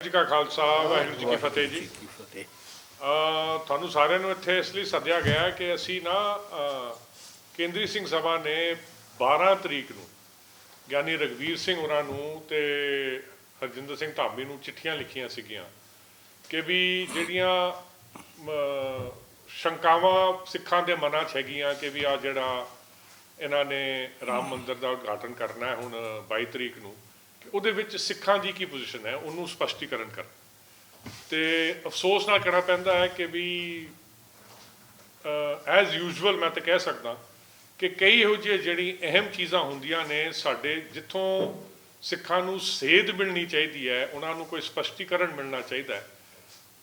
ਜੀ ਕਾ ਖਾਲਸਾ ਵਾਹਿਗੁਰੂ ਜੀ ਕੀ ਫਤਿਹ ਜੀ ਤੁਹਾਨੂੰ ਸਾਰਿਆਂ ਨੂੰ ਇੱਥੇ ਇਸ ਲਈ ਸੱਦਿਆ ਗਿਆ ਕਿ ਅਸੀਂ ਨਾ ਕੇਂਦਰੀ ਸਿੰਘ ਸਭਾ ਨੇ 12 ਤਰੀਕ ਨੂੰ ਗਿਆਨੀ ਰਗਵੀਰ ਸਿੰਘ ਹੋਰਾਂ ਨੂੰ ਤੇ ਹਰਜਿੰਦਰ ਸਿੰਘ ਧਾਮੀ ਨੂੰ ਚਿੱਠੀਆਂ ਲਿਖੀਆਂ ਸੀਗੀਆਂ ਕਿ ਵੀ ਜਿਹੜੀਆਂ ਸ਼ੰਕਾਵਾਂ ਸਿੱਖਾਂ ਦੇ ਮਨਾਂ 'ਚ ਹੈਗੀਆਂ ਕਿ ਵੀ ਆ ਜਿਹੜਾ ਇਹਨਾਂ ਨੇ ਰਾਮ ਮੰਦਿਰ ਦਾ ਉਦਘਾਟਨ ਕਰਨਾ ਹੈ ਹੁਣ 22 ਤਰੀਕ ਨੂੰ। ਉਹਦੇ ਵਿੱਚ ਸਿੱਖਾਂ ਦੀ ਕੀ ਪੋਜੀਸ਼ਨ ਹੈ, ਉਹਨੂੰ ਸਪਸ਼ਟੀਕਰਨ ਕਰਨ। ਤੇ ਅਫਸੋਸ ਨਾਲ ਕਹਿਣਾ ਪੈਂਦਾ ਹੈ ਕਿ ਵੀ ਐਜ਼ ਯੂਜੂਅਲ ਮੈਂ ਤਾਂ ਕਹਿ ਸਕਦਾ ਕਿ ਕਈ ਇਹੋ ਜਿਹੇ ਜਿਹੜੀ ਅਹਿਮ ਚੀਜ਼ਾਂ ਹੁੰਦੀਆਂ ਨੇ, ਸਾਡੇ ਜਿੱਥੋਂ ਸਿੱਖਾਂ ਨੂੰ ਸੇਧ ਮਿਲਣੀ ਚਾਹੀਦੀ ਹੈ, ਉਹਨਾਂ ਨੂੰ ਕੋਈ ਸਪਸ਼ਟੀਕਰਨ ਮਿਲਣਾ ਚਾਹੀਦਾ ਹੈ,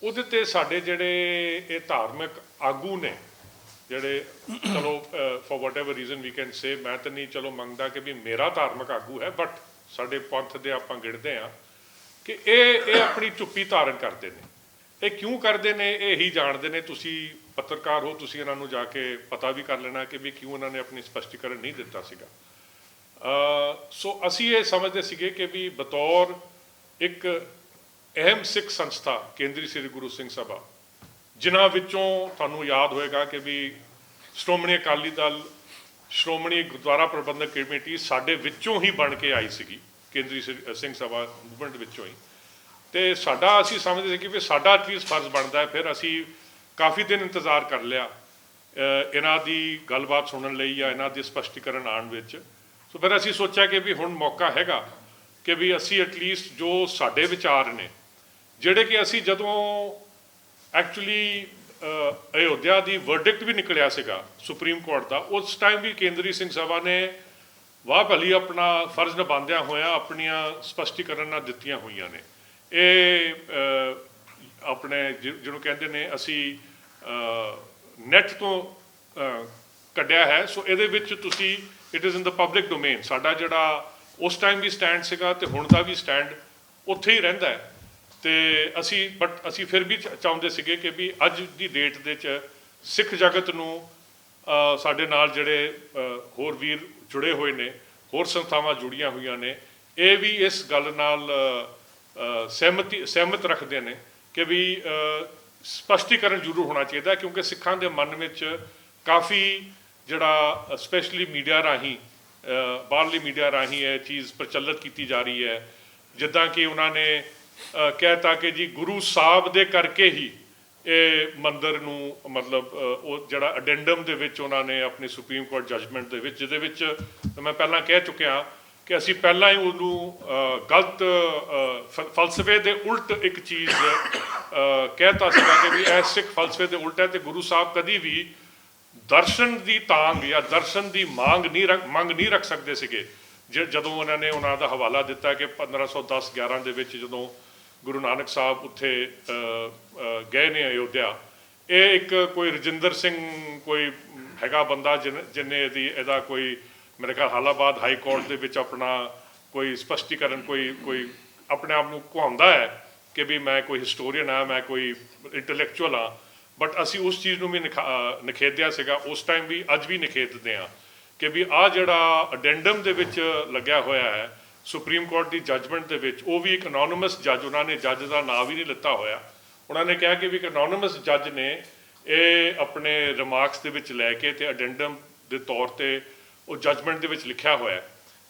ਉਹਦੇ ਤੇ ਸਾਡੇ ਜਿਹੜੇ ਇਹ ਧਾਰਮਿਕ ਆਗੂ ਨੇ, ਜਿਹੜੇ, ਚਲੋ for whatever reason we can say ਮੈਂ ਤਾਂ ਨਹੀਂ, ਚਲੋ, ਮੰਗਦਾ ਕਿ ਵੀ ਮੇਰਾ ਧਾਰਮਿਕ ਆਗੂ ਹੈ ਬਟ ਸਾਡੇ ਪੰਥ ਦੇ ਆਪਾਂ ਗਿਣਦੇ ਆ ਕਿ ਇਹ ਇਹ ਆਪਣੀ ਚੁੱਪੀ ਧਾਰਨ ਕਰਦੇ ਨੇ। ਇਹ ਕਿਉਂ ਕਰਦੇ ਨੇ? ਇਹ ਹੀ ਜਾਣਦੇ ਨੇ। ਤੁਸੀਂ ਪੱਤਰਕਾਰ ਹੋ, ਤੁਸੀਂ ਇਹਨਾਂ ਨੂੰ ਜਾ ਕੇ ਪਤਾ ਵੀ ਕਰ ਲੈਣਾ ਕਿ ਵੀ ਕਿਉਂ ਇਹਨਾਂ ਨੇ ਆਪਣੀ ਸਪਸ਼ਟੀਕਰਨ ਨਹੀਂ ਦਿੱਤਾ ਸੀਗਾ। ਸੋ ਅਸੀਂ ਇਹ ਸਮਝਦੇ ਸੀਗੇ ਕਿ ਵੀ ਬਤੌਰ ਇੱਕ ਅਹਿਮ ਸਿੱਖ ਸੰਸਥਾ ਕੇਂਦਰੀ ਸ੍ਰੀ ਗੁਰੂ ਸਿੰਘ ਸਭਾ, ਜਿਨ੍ਹਾਂ ਵਿੱਚੋਂ ਤੁਹਾਨੂੰ ਯਾਦ ਹੋਏਗਾ ਕਿ ਵੀ ਸ਼੍ਰੋਮਣੀ ਅਕਾਲੀ ਦਲ ਸ਼੍ਰੋਮਣੀ ਗੁਰਦੁਆਰਾ ਪ੍ਰਬੰਧਕ ਕਮੇਟੀ ਸਾਡੇ ਵਿੱਚੋਂ ਹੀ ਬਣ ਕੇ ਆਈ ਸੀਗੀ, ਕੇਂਦਰੀ ਸ੍ਰੀ- ਸਿੰਘ ਸਭਾ ਮੂਵਮੈਂਟ ਵਿੱਚੋਂ ਹੀ। ਤੇ ਸਾਡਾ, ਅਸੀਂ ਸਮਝਦੇ ਸੀ ਕਿ ਵੀ ਸਾਡਾ ਐਟਲੀਸਟ ਫਰਜ਼ ਬਣਦਾ ਹੈ, ਫਿਰ ਅਸੀਂ ਕਾਫੀ ਦਿਨ ਇੰਤਜ਼ਾਰ ਕਰ ਲਿਆ ਇਹਨਾਂ ਦੀ ਗੱਲਬਾਤ ਸੁਣਨ ਲਈ ਜਾਂ ਇਹਨਾਂ ਦੇ ਸਪਸ਼ਟੀਕਰਨ ਆਉਣ ਵਿੱਚ। ਸੋ ਫਿਰ ਅਸੀਂ ਸੋਚਿਆ ਕਿ ਵੀ ਹੁਣ ਮੌਕਾ ਹੈਗਾ ਕਿ ਵੀ ਅਸੀਂ ਐਟਲੀਸਟ ਜੋ ਸਾਡੇ ਵਿਚਾਰ ਨੇ, ਜਿਹੜੇ ਕਿ ਅਸੀਂ ਜਦੋਂ ਐਕਚੁਅਲੀ ਅਯੋਧਿਆ ਦੀ ਵਰਡਿਕਟ ਵੀ ਨਿਕਲਿਆ ਸੀਗਾ ਸੁਪਰੀਮ ਕੋਰਟ ਦਾ। ਉਸ ਟਾਈਮ ਵੀ ਕੇਂਦਰੀ ਸਿੰਘ ਸਭਾ ਨੇ ਵਾਹ ਭਲੀ ਆਪਣਾ ਫਰਜ਼ ਨਿਭਾਉਂਦਿਆਂ ਹੋਇਆਂ ਆਪਣੀਆਂ ਸਪਸ਼ਟੀਕਰਨਾਂ ਦਿੱਤੀਆਂ ਹੋਈਆਂ ਨੇ। ਇਹ ਆਪਣੇ ਜਿ- ਜਿਹਨੂੰ ਕਹਿੰਦੇ ਨੇ, ਅਸੀਂ ਨੈਟ ਤੋਂ ਕੱਢਿਆ ਹੈ। ਸੋ ਇਹਦੇ ਵਿੱਚ ਤੁਸੀਂ it is in the public domain ਸਾਡਾ ਜਿਹੜਾ ਉਸ ਟਾਈਮ ਵੀ ਸਟੈਂਡ ਸੀਗਾ ਤੇ ਹੁਣ ਦਾ ਵੀ ਸਟੈਂਡ ਉੱਥੇ ਹੀ ਰਹਿੰਦਾ ਹੈ। ਤੇ ਅਸੀਂ ਬਟ ਅਸੀਂ ਫਿਰ ਵੀ ਚਾਹੁੰਦੇ ਸੀਗੇ ਕਿ ਵੀ ਅੱਜ ਦੀ ਡੇਟ ਦੇ ਚ ਸਿੱਖ ਜਗਤ ਨੂੰ ਸਾਡੇ ਨਾਲ ਜਿਹੜੇ ਹੋਰ ਵੀਰ ਜੁੜੇ ਹੋਏ ਨੇ ਹੋਰ ਸੰਸਥਾਵਾਂ ਜੁੜੀਆਂ ਹੋਈਆਂ ਨੇ ਇਹ ਵੀ ਇਸ ਗੱਲ ਨਾਲ ਸਹਿਮਤੀ ਸਹਿਮਤ ਰੱਖਦੇ ਨੇ ਕਿ ਵੀ ਅ, ਸਪਸ਼ਟੀਕਰਨ ਜ਼ਰੂਰ ਹੋਣਾ ਚਾਹੀਦਾ ਕਿਉਂਕਿ ਸਿੱਖਾਂ ਦੇ ਮਨ ਵਿੱਚ ਕਾਫੀ ਜਿਹੜਾ ਸਪੈਸ਼ਲੀ ਮੀਡੀਆ ਰਾਹੀਂ ਬਾਹਰਲੀ ਮੀਡੀਆ ਰਾਹੀਂ ਇਹ ਚੀਜ਼ ਪ੍ਰਚਲਿਤ ਕੀਤੀ ਜਾ ਰਹੀ ਹੈ। ਜਿੱਦਾਂ ਕਿ ਉਹਨਾਂ ਨੇ ਕਹਿਤਾ ਕਿ ਜੀ ਗੁਰੂ ਸਾਹਿਬ ਦੇ ਕਰਕੇ ਹੀ ਇਹ ਮੰਦਰ ਨੂੰ ਮਤਲਬ ਉਹ ਜਿਹੜਾ ਅਡੈਂਡਮ ਦੇ ਵਿੱਚ ਉਹਨਾਂ ਨੇ ਆਪਣੀ ਸੁਪਰੀਮ ਕੋਰਟ ਜਜਮੈਂਟ ਦੇ ਵਿੱਚ ਜਿਹਦੇ ਵਿੱਚ ਮੈਂ ਪਹਿਲਾਂ ਕਹਿ ਚੁੱਕਿਆ ਕਿ ਅਸੀਂ ਪਹਿਲਾਂ ਹੀ ਉਹਨੂੰ ਗਲਤ ਫ- ਫਲਸਫੇ ਦੇ ਉਲਟ ਇੱਕ ਚੀਜ਼ ਅ, ਕਹਿਤਾ ਸੀਗਾ ਕਿ ਵੀ ਇਹ ਸਿੱਖ ਫਲਸਫੇ ਦੇ ਉਲਟ ਹੈ ਤੇ ਗੁਰੂ ਸਾਹਿਬ ਕਦੀ ਵੀ ਦਰਸ਼ਨ ਦੀ ਤਾਂਗ ਜਾਂ ਦਰਸ਼ਨ ਦੀ ਮੰਗ ਨਹੀਂ ਰੱਖ ਮੰਗ ਨਹੀਂ ਰੱਖ ਸਕਦੇ ਸੀਗੇ। ਜਦੋਂ ਉਹਨਾਂ ਨੇ ਉਹਨਾਂ ਦਾ ਹਵਾਲਾ ਦਿੱਤਾ ਕਿ 1510 11 ਦੇ ਵਿੱਚ ਜਦੋਂ ਗੁਰੂ ਨਾਨਕ ਸਾਹਿਬ ਉੱਥੇ ਗਏ ਨੇ ਅਯੋਧਿਆ। ਇਹ ਇੱਕ ਕੋਈ ਰਜਿੰਦਰ ਸਿੰਘ ਕੋਈ ਹੈਗਾ ਬੰਦਾ ਜਿਨ- ਜਿਹਨੇ ਇਹਦੀ, ਇਹਦਾ ਕੋਈ, ਮੇਰੇ ਖਿਆਲ ਹਾਲਾਬਾਦ ਹਾਈ ਕੋਰਟ ਦੇ ਵਿੱਚ ਆਪਣਾ ਕੋਈ ਸਪਸ਼ਟੀਕਰਨ, ਕੋਈ ਕੋਈ ਆਪਣੇ ਆਪ ਨੂੰ ਕਹਾਉਂਦਾ ਹੈ ਕਿ ਵੀ ਮੈਂ ਕੋਈ ਹਿਸਟੋਰੀਅਨ ਆ ਮੈਂ ਕੋਈ ਇੰਟੈਲੈਕਚੁਅਲ ਆ ਬਟ ਅਸੀਂ ਉਸ ਚੀਜ਼ ਨੂੰ ਵੀ ਨਿਖਾ- ਨਿਖੇਧਿਆ ਸੀਗਾ। ਉਸ ਟਾਈਮ ਵੀ ਅੱਜ ਵੀ ਨਿਖੇਧਦੇ ਆ ਕਿ ਵੀ ਆ ਜਿਹੜਾ ਅਡੈਂਡਮ ਦੇ ਵਿੱਚ ਲੱਗਿਆ ਹੋਇਆ ਹੈ ਸੁਪਰੀਮ ਕੋਰਟ ਦੀ ਜੱਜਮੈਂਟ ਦੇ ਵਿੱਚ ਉਹ ਵੀ ਇੱਕ ਅਨੋਨਿਮਸ ਜੱਜ, ਉਹਨਾਂ ਨੇ ਜੱਜ ਦਾ ਨਾਮ ਵੀ ਨਹੀਂ ਲਿੱਤਾ ਹੋਇਆ। ਉਹਨਾਂ ਨੇ ਕਿਹਾ ਕਿ ਵੀ ਇੱਕ ਅਨੋਨਿਮਸ ਜੱਜ ਨੇ ਇਹ ਆਪਣੇ ਰਿਮਾਰਕਸ ਦੇ ਵਿੱਚ ਲੈ ਕੇ ਤੇ ਅਡੈਂਡਮ ਦੇ ਤੌਰ ਤੇ ਉਹ ਜੱਜਮੈਂਟ ਦੇ ਵਿੱਚ ਲਿਖਿਆ ਹੋਇਆ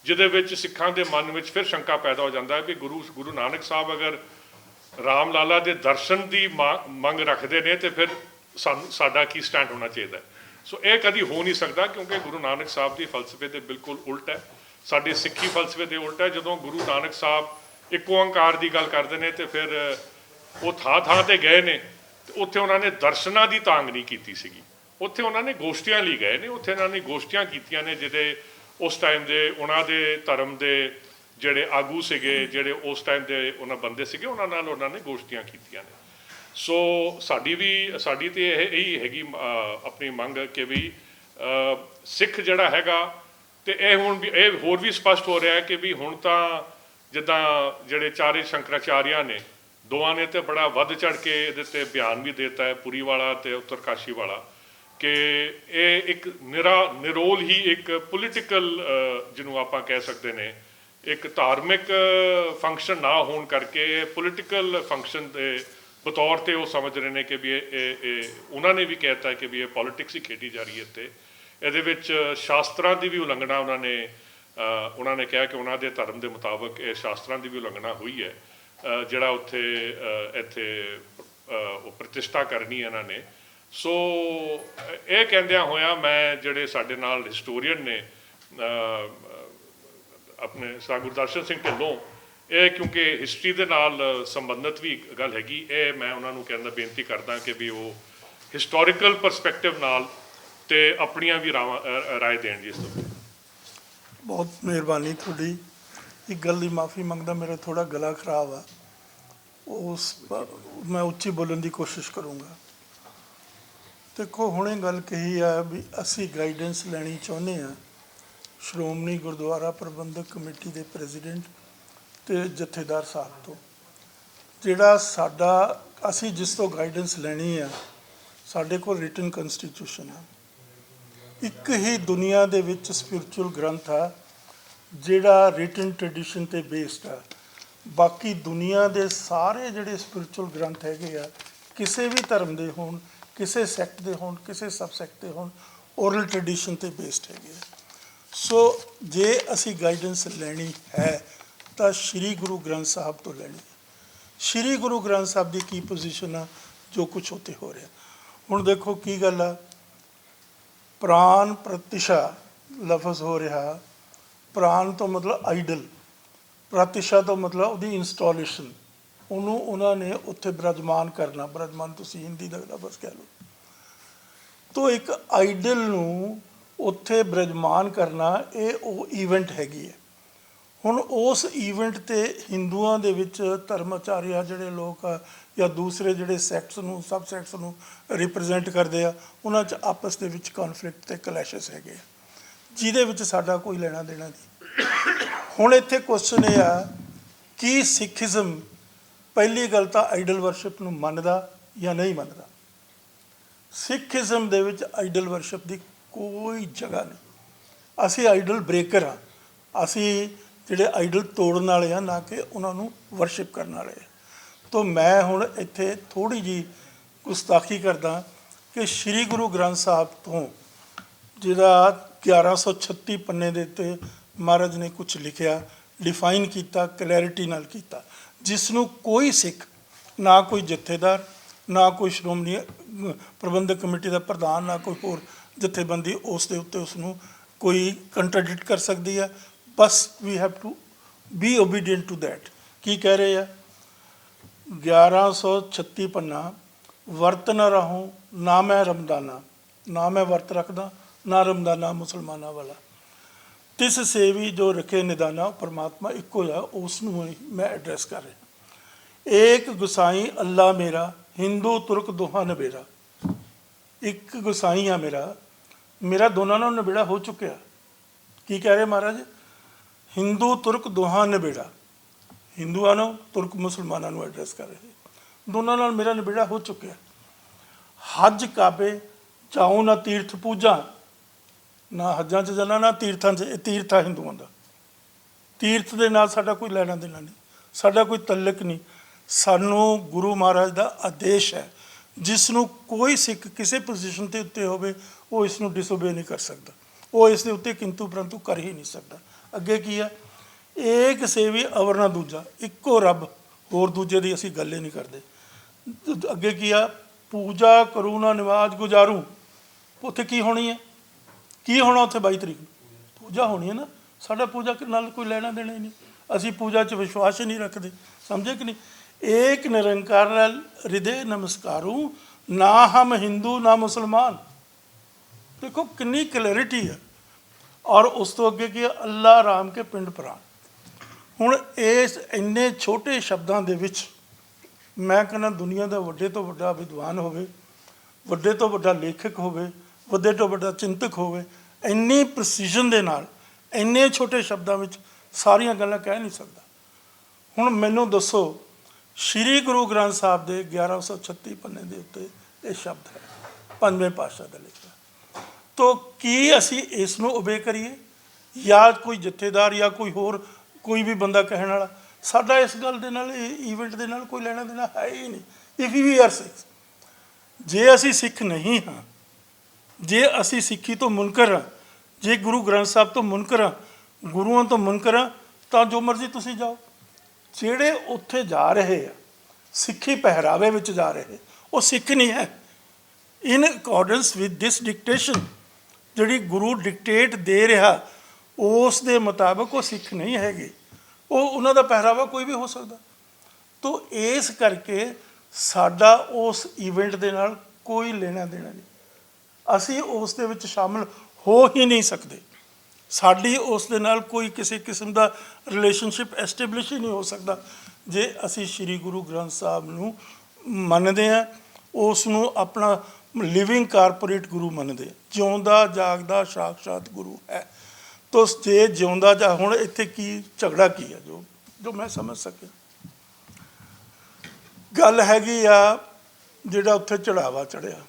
ਜਿਹਦੇ ਵਿੱਚ ਸਿੱਖਾਂ ਦੇ ਮਨ ਵਿੱਚ ਫਿਰ ਸ਼ੰਕਾ ਪੈਦਾ ਹੋ ਜਾਂਦਾ ਹੈ ਕਿ ਗੁਰੂ ਗੁਰੂ ਨਾਨਕ ਸਾਹਿਬ ਅਗਰ ਰਾਮ ਲਾਲਾ ਦੇ ਦਰਸ਼ਨ ਦੀ ਮਾ- ਮੰਗ ਰੱਖਦੇ ਨੇ ਤੇ ਫਿਰ ਸਾਨੂੰ ਸਾਡਾ ਕੀ ਸਟੈਂਡ ਹੋਣਾ ਚਾਹੀਦਾ ਸੋ ਇਹ ਕਦੀ ਹੋ ਨਹੀਂ ਸਕਦਾ ਕਿਉਂਕਿ ਗੁਰੂ ਨਾਨਕ ਸਾਹਿਬ ਦੀ ਫਲਸਫੇ ਦੇ ਬਿਲਕੁਲ ਉਲਟ ਹੈ। ਸਾਡੇ ਸਿੱਖੀ ਫਲਸਫੇ ਦੇ ਉਲਟ ਹੈ ਜਦੋਂ ਗੁਰੂ ਨਾਨਕ ਸਾਹਿਬ ਇੱਕ ਓੰਕਾਰ ਦੀ ਗੱਲ ਕਰਦੇ ਨੇ ਤੇ ਫਿਰ ਉਹ ਥਾਂ ਥਾਂ ਤੇ ਗਏ ਨੇ, ਤੇ ਉੱਥੇ ਉਹਨਾਂ ਨੇ ਦਰਸ਼ਨਾਂ ਦੀ ਤਾਂਗ ਨਹੀਂ ਕੀਤੀ ਸੀਗੀ। ਉੱਥੇ ਉਹਨਾਂ ਨੇ ਗੋਸ਼ਟੀਆਂ ਲਈ ਗਏ ਨੇ, ਉੱਥੇ ਉਹਨਾਂ ਨੇ ਗੋਸ਼ਟੀਆਂ ਕੀਤੀਆਂ ਨੇ ਜਿਹਦੇ ਉਸ ਟਾਈਮ ਦੇ ਉਹਨਾਂ ਦੇ ਧਰਮ ਦੇ ਜਿਹੜੇ ਆਗੂ ਸੀਗੇ, ਜਿਹੜੇ ਉਸ ਟਾਈਮ ਦੇ ਉਹਨਾਂ ਬੰਦੇ ਸੀਗੇ, ਉਹਨਾਂ ਨਾਲ ਉਹਨਾਂ ਨੇ ਗੋਸ਼ਟੀਆਂ ਕੀਤੀਆਂ ਨੇ। ਸੋ ਸਾਡੀ ਵੀ, ਸਾਡੀ ਤੇ ਇਹ ਹੀ ਹੈਗੀ ਆਪਣੀ ਮੰਗ ਕਿ ਵੀ ਸਿੱਖ ਜਿਹੜਾ ਹੈਗਾ ਤੇ ਇਹ ਹੁਣ ਵੀ ਇਹ ਹੋਰ ਵੀ ਸਪਸ਼ਟ ਹੋ ਰਿਹਾ ਹੈ ਕਿ ਵੀ ਹੁਣ ਤਾਂ ਜਿੱਦਾਂ ਜਿਹੜੇ ਚਾਰੇ ਸ਼ੰਕਰਾਚਾਰਿਆ ਨੇ, ਦੋਵਾਂ ਨੇ ਤੇ ਬੜਾ ਵੱਧ ਚੜ ਕੇ ਇਹਦੇ ਤੇ ਬਿਆਨ ਵੀ ਦਿੱਤਾ ਹੈ, ਪੁਰੀ ਵਾਲਾ ਤੇ ਉੱਤਰਕਾਸ਼ੀ ਵਾਲਾ, ਕਿ ਇਹ ਇੱਕ ਨਿਰਾ, ਨਿਰੋਲ ਹੀ ਇੱਕ ਪੋਲੀਟੀਕਲ ਜਿਹਨੂੰ ਆਪਾਂ ਕਹਿ ਸਕਦੇ ਨੇ, ਇੱਕ ਧਾਰਮਿਕ ਫੰਕਸ਼ਨ ਨਾ ਹੋਣ ਕਰਕੇ ਪੋਲੀਟੀਕਲ ਫੰਕਸ਼ਨ ਦੇ ਬਤੌਰ ਤੇ ਉਹ ਸਮਝ ਰਹੇ ਨੇ ਕਿ ਵੀ ਇਹ ਇਹ ਉਹਨਾਂ ਨੇ ਵੀ ਕਹਿਤਾ ਕਿ ਵੀ ਇਹ ਪੋਲਿਟਿਕਸ ਹੀ ਖੇਡੀ ਜਾ ਰਹੀ ਹੈ ਇੱਥੇ। ਇਹਦੇ ਵਿੱਚ ਸ਼ਾਸਤਰਾਂ ਦੀ ਵੀ ਉਲੰਘਣਾ ਉਹਨਾਂ ਨੇ ਉਹਨਾਂ ਨੇ ਕਿਹਾ ਕਿ ਉਹਨਾਂ ਦੇ ਧਰਮ ਦੇ ਮੁਤਾਬਕ ਇਹ ਸ਼ਾਸਤਰਾਂ ਦੀ ਵੀ ਉਲੰਘਣਾ ਹੋਈ ਹੈ ਜਿਹੜਾ ਉੱਥੇ ਇੱਥੇ ਉਹ ਪ੍ਰਤਿਸ਼ਠਾ ਕਰਨੀ ਇਹਨਾਂ ਨੇ। ਸੋ ਇਹ ਕਹਿੰਦਿਆਂ ਹੋਇਆਂ ਮੈਂ ਜਿਹੜੇ ਸਾਡੇ ਨਾਲ ਹਿਸਟੋਰੀਅਨ ਨੇ ਅ, ਆਪਣੇ ਸਰ ਗੁਰਦਰਸ਼ਨ ਸਿੰਘ ਢਿੱਲੋਂ ਇਹ ਕਿਉਂਕਿ ਹਿਸਟਰੀ ਦੇ ਨਾਲ ਸੰਬੰਧਿਤ ਵੀ ਗੱਲ ਹੈਗੀ ਇਹ ਮੈਂ ਉਹਨਾਂ ਨੂੰ ਕਹਿੰਦਾ ਬੇਨਤੀ ਕਰਦਾ ਕਿ ਵੀ ਉਹ ਹਿਸਟੋਰੀਕਲ ਪਰਸਪੈਕਟਿਵ ਨਾਲ ਤੇ ਆਪਣੀਆਂ ਵੀ ਰਾਵਾਂ- ਰਾਏ ਦੇਣ ਜੀ ਇਸ ਤੋਂ ਬਹੁਤ ਮਿਹਰਬਾਨੀ ਤੁਹਾਡੀ। ਇੱਕ ਗੱਲ ਦੀ ਮਾਫੀ ਮੰਗਦਾ, ਮੇਰਾ ਥੋੜਾ ਗਲਾ ਖਰਾਬ ਆ। ਉਸ ਮੈਂ ਉੱਚੀ ਬੋਲਣ ਦੀ ਕੋਸ਼ਿਸ਼ ਕਰੂੰਗਾ। ਦੇਖੋ, ਹੁਣੇ ਗੱਲ ਕਹੀ ਆ ਵੀ ਅਸੀਂ ਗਾਈਡੈਂਸ ਲੈਣੀ ਚਾਹੁੰਦੇ ਆ ਸ਼੍ਰੋਮਣੀ ਗੁਰਦੁਆਰਾ ਪ੍ਰਬੰਧਕ ਕਮੇਟੀ ਦੇ ਪ੍ਰੈਜ਼ੀਡੈਂਟ ਤੇ ਜਥੇਦਾਰ ਸਾਹਿਬ ਤੋਂ। ਜਿਹੜਾ ਸਾਡਾ, ਅਸੀਂ ਜਿਸ ਤੋਂ ਗਾਈਡੈਂਸ ਲੈਣੀ ਆ, ਸਾਡੇ ਕੋਲ ਰਿਟਨ ਕਨਸਟੀਟਿਊਸ਼ਨ ਆ। ਇੱਕ ਹੀ ਦੁਨੀਆ ਦੇ ਵਿੱਚ ਸਪਿਰਚੁਅਲ ਗ੍ਰੰਥ ਆ, ਜਿਹੜਾ ਰਿਟਨ ਟ੍ਰੈਡੀਸ਼ਨ ਤੇ ਬੇਸਡ ਆ। ਬਾਕੀ ਦੁਨੀਆ ਦੇ ਸਾਰੇ ਜਿਹੜੇ ਸਪਿਰਚੁਅਲ ਗ੍ਰੰਥ ਹੈਗੇ ਆ, ਕਿਸੇ ਵੀ ਧਰਮ ਦੇ ਹੋਣ, ਕਿਸੇ ਸੈਕਟ ਦੇ ਹੋਣ, ਕਿਸੇ ਸਬ ਸੈਕਟ ਦੇ ਹੋਣ ਓਰਲ ਟ੍ਰੈਡੀਸ਼ਨ ਤੇ ਬੇਸਡ ਹੈਗੇ ਆ। ਸੋ ਜੇ ਅਸੀਂ ਗਾਈਡੈਂਸ ਲੈਣੀ ਹੈ, ਤਾਂ ਸ੍ਰੀ ਗੁਰੂ ਗ੍ਰੰਥ ਸਾਹਿਬ ਤੋਂ ਲੈਣੀ ਹੈ। ਸ੍ਰੀ ਗੁਰੂ ਗ੍ਰੰਥ ਸਾਹਿਬ ਦੀ ਕੀ ਪੋਜੀਸ਼ਨ ਆ, ਜੋ ਕੁਝ ਉੱਥੇ ਹੋ ਰਿਹਾ। ਹੁਣ ਦੇਖੋ ਕੀ ਗੱਲ ਆ ਪ੍ਰਾਨ ਪ੍ਰਤਿਸ਼ਾ ਲਫ਼ਜ਼ ਹੋ ਰਿਹਾ। ਪ੍ਰਾਨ ਤੋਂ ਮਤਲਬ ਆਈਡਲ। ਪ੍ਰਤਿਸ਼ਾ ਤੋਂ ਮਤਲਬ ਉਹਦੀ ਇੰਸਟਾਲੇਸ਼ਨ। ਉਹਨੂੰ ਉਹਨਾਂ ਨੇ ਉੱਥੇ ਬਿਰਾਜਮਾਨ ਕਰਨਾ। ਬਿਰਾਜਮਾਨ ਤੁਸੀਂ ਹਿੰਦੀ ਦਾ ਲਫ਼ਜ਼ ਕਹਿ ਲਓ। ਤੋ ਇੱਕ ਆਈਡਲ ਨੂੰ ਉੱਥੇ ਬ੍ਰਜਮਾਨ ਕਰਨਾ, ਇਹ ਉਹ ਇਵੈਂਟ ਹੈਗੀ ਹੈ। ਹੁਣ ਉਸ ਈਵੈਂਟ ਤੇ ਹਿੰਦੂਆਂ ਦੇ ਵਿੱਚ ਧਰਮਾਚਾਰੀਆ ਜਿਹੜੇ ਲੋਕ ਆ ਜਾਂ ਦੂਸਰੇ ਜਿਹੜੇ ਸੈਕਟਸ ਨੂੰ ਸਬ ਸੈਕਟਸ ਨੂੰ ਰਿਪਰੈਜ਼ੈਂਟ ਕਰਦੇ ਆ, ਉਹਨਾਂ 'ਚ ਆਪਸ ਦੇ ਵਿੱਚ ਕਨਫਲਿਕਟ ਤੇ ਕਲੈਸ਼ਸ ਹੈਗੇ ਆ। ਜਿਹਦੇ ਵਿੱਚ ਸਾਡਾ ਕੋਈ ਲੈਣਾ ਦੇਣਾ ਨਹੀਂ। ਹੁਣ ਇੱਥੇ ਕੁਐਸਚਨ ਇਹ ਆ, ਕਿ ਸਿੱਖੀਜ਼ਮ ਪਹਿਲੀ ਗੱਲ ਤਾਂ ਆਈਡਲ ਵਰਸ਼ਿਪ ਨੂੰ ਮੰਨਦਾ ਜਾਂ ਨਹੀਂ ਮੰਨਦਾ? ਸਿੱਖੀਜ਼ਮ ਦੇ ਵਿੱਚ ਆਈਡਲ ਵਰਸ਼ਿਪ ਦੀ ਕੋਈ ਜਗ੍ਹਾ ਨਹੀਂ। ਅਸੀਂ ਆਈਡਲ ਬ੍ਰੇਕਰ ਆ। ਅਸੀਂ ਜਿਹੜੇ ਆਈਡਲ ਤੋੜਨ ਵਾਲੇ ਆ, ਨਾ ਕਿ ਉਹਨਾਂ ਨੂੰ ਵਰਸ਼ਿਪ ਕਰਨ ਵਾਲੇ ਆ। ਤੋ ਮੈਂ ਹੁਣ ਇੱਥੇ ਥੋੜੀ ਜੀ ਗੁਸਤਾਖੀ ਕਰਦਾ ਕਿ ਸ੍ਰੀ ਗੁਰੂ ਗ੍ਰੰਥ ਸਾਹਿਬ ਤੋਂ ਜਿਹੜਾ 1136 ਪੰਨੇ ਦੇ ਉੱਤੇ ਮਹਾਰਾਜ ਨੇ ਕੁਝ ਲਿਖਿਆ ਡਿਫਾਈਨ ਕੀਤਾ ਕਲੈਰਿਟੀ ਨਾਲ ਕੀਤਾ ਜਿਸ ਨੂੰ ਕੋਈ ਸਿੱਖ, ਨਾ ਕੋਈ ਜਥੇਦਾਰ, ਨਾ ਕੋਈ ਸ਼੍ਰੋਮਣੀ ਪ੍ਰਬੰਧਕ ਕਮੇਟੀ ਦਾ ਪ੍ਰਧਾਨ, ਨਾ ਕੋਈ ਹੋਰ ਜਥੇਬੰਦੀ ਉਸ ਦੇ ਉੱਤੇ ਉਸ ਨੂੰ ਕੋਈ ਕੰਟਰਡਿਕਟ ਕਰ ਸਕਦੀ ਹੈ ਬਸ we have to be obedient to that ਕੀ ਕਹਿ ਰਹੇ ਆ? 1136 ਪੰਨਾ, ਵਰਤ ਨ ਰਹੂੰ, ਨਾ ਮੈਂ ਰਮਦਾਨਾ, ਨਾ ਮੈਂ ਵਰਤ ਰੱਖਦਾ, ਨਾ ਰਮਦਾਨਾ ਮੁਸਲਮਾਨਾਂ ਵਾਲਾ। ਤਿਸ ਸੇਵੀ ਜੋ ਰਖੇ ਨਿਦਾਨਾ, ਪਰਮਾਤਮਾ ਇੱਕੋ ਆ ਉਸ ਨੂੰ ਮੈਂ ਐਡਰੈਸ ਕਰ ਰਿਹਾ। ਏਕ ਗੁਸਾਈ ਅੱਲਾ ਮੇਰਾ, ਹਿੰਦੂ ਤੁਰਕ ਦੋਹਾਂ ਨਬੇੜਾ। ਇੱਕ ਗੁਸਾਈ ਆ ਮੇਰਾ ਮੇਰਾ ਦੋਨਾਂ ਨਾਲ ਨਬੇੜਾ ਹੋ ਚੁੱਕਿਆ। ਕੀ ਕਹਿ ਰਹੇ ਮਹਾਰਾਜ? ਹਿੰਦੂ, ਤੁਰਕ ਦੋਹਾਂ ਨਬੇੜਾ ਹਿੰਦੂਆਂ ਨੂੰ, ਤੁਰਕ ਮੁਸਲਮਾਨਾਂ ਨੂੰ ਐਡਰੈਸ ਕਰ ਰਹੇ ਦੋਨਾਂ ਨਾਲ ਮੇਰਾ ਨਿਬੇੜਾ ਹੋ ਚੁੱਕਿਆ ਹੱਜ, ਕਾਬੇ, ਜਾਉ ਨਾ ਤੀਰਥ ਪੂਜਾ। ਨਾ ਹੱਜਾਂ 'ਚ ਜਾਣਾ, ਨਾ ਤੀਰਥਾਂ 'ਚ, ਇਹ ਤੀਰਥ ਆ ਹਿੰਦੂਆਂ ਦਾ। ਤੀਰਥ ਦੇ ਨਾਲ ਸਾਡਾ ਕੋਈ ਲੈਣਾ ਦੇਣਾ ਨਹੀਂ। ਸਾਡਾ ਕੋਈ ਤਲਕ ਨਹੀਂ। ਸਾਨੂੰ ਗੁਰੂ ਮਹਾਰਾਜ ਦਾ ਆਦੇਸ਼ ਹੈ। ਜਿਸ ਨੂੰ ਕੋਈ ਸਿੱਖ ਕਿਸੇ ਪੋਜੀਸ਼ਨ ਤੇ ਉੱਤੇ ਹੋਵੇ, ਉਹ ਇਸ ਨੂੰ ਡਿਸਓਬੇ ਨਹੀਂ ਕਰ ਸਕਦਾ। ਉਹ ਇਸ ਦੇ ਉੱਤੇ ਕਿੰਤੂ ਪਰੰਤੂ ਕਰ ਹੀ ਨਹੀਂ ਸਕਦਾ। ਅੱਗੇ ਕੀ ਆ? ਏਕ ਸੇਵੀ ਅਵਰ ਨਾ ਦੂਜਾ, ਇੱਕੋ ਰੱਬ, ਹੋਰ ਦੂਜੇ ਦੀ ਅਸੀਂ ਗੱਲ ਹੀ ਨਹੀਂ ਕਰਦੇ। ਅੱਗੇ ਕੀ ਆ? ਪੂਜਾ ਕਰੂ ਨਾ ਨਿਵਾਜ ਗੁਜ਼ਾਰੂ। ਉੱਥੇ ਕੀ ਹੋਣੀ ਹੈ ਕੀ ਹੋਣਾ ਉੱਥੇ 22 ਤਰੀਕ ਨੂੰ? ਪੂਜਾ ਹੋਣੀ ਹੈ ਨਾ। ਸਾਡਾ ਪੂਜਾ ਨਾਲ ਕੋਈ ਲੈਣਾ ਦੇਣਾ ਹੀ ਨਹੀਂ। ਅਸੀਂ ਪੂਜਾ 'ਚ ਵਿਸ਼ਵਾਸ ਹੀ ਨਹੀਂ ਰੱਖਦੇ। ਸਮਝੇ ਕਿ ਨਹੀਂ? ਏਕ ਨਿਰੰਕਾਰ ਹਿਰਦੇ ਨਮਸਕਾਰੂ। ਨਾ ਹਮ ਹਿੰਦੂ, ਨਾ ਮੁਸਲਮਾਨ। ਦੇਖੋ ਕਿੰਨੀ ਕਲੈਰਿਟੀ ਹੈ ਔਰ ਉਸ ਤੋਂ ਅੱਗੇ ਕੀ ਹੈ? ਅੱਲਾ ਰਾਮ ਕੇ ਪਿੰਡ ਪ੍ਰਾਨ ਹੁਣ ਇਸ ਇੰਨੇ ਛੋਟੇ ਸ਼ਬਦਾਂ ਦੇ ਵਿੱਚ ਮੈਂ ਕਹਿੰਦਾ ਦੁਨੀਆ ਦਾ ਵੱਡੇ ਤੋਂ ਵੱਡਾ ਵਿਦਵਾਨ ਹੋਵੇ, ਵੱਡੇ ਤੋਂ ਵੱਡਾ ਲੇਖਕ ਹੋਵੇ, ਵੱਡੇ ਤੋਂ ਵੱਡਾ ਚਿੰਤਕ ਹੋਵੇ, ਇੰਨੀ ਪ੍ਰੈਸੀਜਨ ਦੇ ਨਾਲ, ਇੰਨੇ ਛੋਟੇ ਸ਼ਬਦਾਂ ਵਿੱਚ ਸਾਰੀਆਂ ਗੱਲਾਂ ਕਹਿ ਨਹੀਂ ਸਕਦਾ। ਹੁਣ ਮੈਨੂੰ ਦੱਸੋ, ਸ੍ਰੀ ਗੁਰੂ ਗ੍ਰੰਥ ਸਾਹਿਬ ਦੇ 1136 ਪੰਨੇ ਦੇ ਉੱਤੇ ਇਹ ਸ਼ਬਦ ਹੈ, ਪੰਜਵੇਂ ਪਾਤਸ਼ਾਹ ਦੇ ਲਈ ਤੋ ਕੀ ਅਸੀਂ ਇਸ ਨੂੰ ਓਬੇ ਕਰੀਏ? ਜਾਂ ਕੋਈ ਜਥੇਦਾਰ ਜਾਂ ਕੋਈ ਹੋਰ, ਕੋਈ ਵੀ ਬੰਦਾ ਕਹਿਣ ਵਾਲਾ, ਸਾਡਾ ਇਸ ਗੱਲ ਦੇ ਨਾਲ, ਇਹ ਇਵੈਂਟ ਦੇ ਨਾਲ ਕੋਈ ਲੈਣਾ ਦੇਣਾ ਹੈ ਹੀ ਨਹੀਂ। ਇਫ ਵੀ ਆਰ ਸਿੱਖ ਜੇ ਅਸੀਂ ਸਿੱਖ ਨਹੀਂ ਹਾਂ, ਜੇ ਅਸੀਂ ਸਿੱਖੀ ਤੋਂ ਮੁਨਕਰ ਹਾਂ, ਜੇ ਗੁਰੂ ਗ੍ਰੰਥ ਸਾਹਿਬ ਤੋਂ ਮੁਨਕਰ ਹਾਂ, ਗੁਰੂਆਂ ਤੋਂ ਮੁਨਕਰ ਹਾਂ, ਤਾਂ ਜੋ ਮਰਜ਼ੀ ਤੁਸੀਂ ਜਾਓ। ਜਿਹੜੇ ਉੱਥੇ ਜਾ ਰਹੇ ਆ, ਸਿੱਖੀ ਪਹਿਰਾਵੇ ਵਿੱਚ ਜਾ ਰਹੇ, ਉਹ ਸਿੱਖ ਨਹੀਂ ਹੈ। In accordance with this dictation ਜਿਹੜੀ ਗੁਰੂ ਡਿਕਟੇਟ ਦੇ ਰਿਹਾ, ਉਸ ਦੇ ਮੁਤਾਬਕ ਉਹ ਸਿੱਖ ਨਹੀਂ ਹੈਗੇ। ਉਹ, ਉਹਨਾਂ ਦਾ ਪਹਿਰਾਵਾ ਕੋਈ ਵੀ ਹੋ ਸਕਦਾ। ਤੋ ਇਸ ਕਰਕੇ ਸਾਡਾ ਉਸ ਇਵੈਂਟ ਦੇ ਨਾਲ ਕੋਈ ਲੈਣਾ ਦੇਣਾ ਨਹੀਂ। ਅਸੀਂ ਉਸ ਦੇ ਵਿੱਚ ਸ਼ਾਮਲ ਹੋ ਹੀ ਨਹੀਂ ਸਕਦੇ। ਸਾਡੀ ਉਸ ਦੇ ਨਾਲ ਕੋਈ ਕਿਸੇ ਕਿਸਮ ਦਾ ਰਿਲੇਸ਼ਨਸ਼ਿਪ ਐਸਟੈਬਲਿਸ਼ ਹੀ ਨਹੀਂ ਹੋ ਸਕਦਾ। ਜੇ ਅਸੀਂ ਸ੍ਰੀ ਗੁਰੂ ਗ੍ਰੰਥ ਸਾਹਿਬ ਨੂੰ ਮੰਨਦੇ ਹਾਂ, ਉਸ ਨੂੰ ਆਪਣਾ ਲਿਵਿੰਗ ਕਾਰਪੋਰੇਟ ਗੁਰੂ ਮੰਨਦੇ ਜਿਉਂਦਾ, ਜਾਗਦਾ, ਸਾਖਸ਼ਾਤ ਗੁਰੂ ਹੈ। ਤੋ ਜੇ ਜਿਉਂਦਾ ਜਾ ਹੁਣ ਇੱਥੇ ਕੀ ਝਗੜਾ ਕੀ ਹੈ ਜੋ ਜੋ ਮੈਂ ਸਮਝ ਸਕਿਆ। ਗੱਲ ਹੈਗੀ ਆ ਜਿਹੜਾ ਉੱਥੇ ਚੜਾਵਾ ਚੜਿਆ।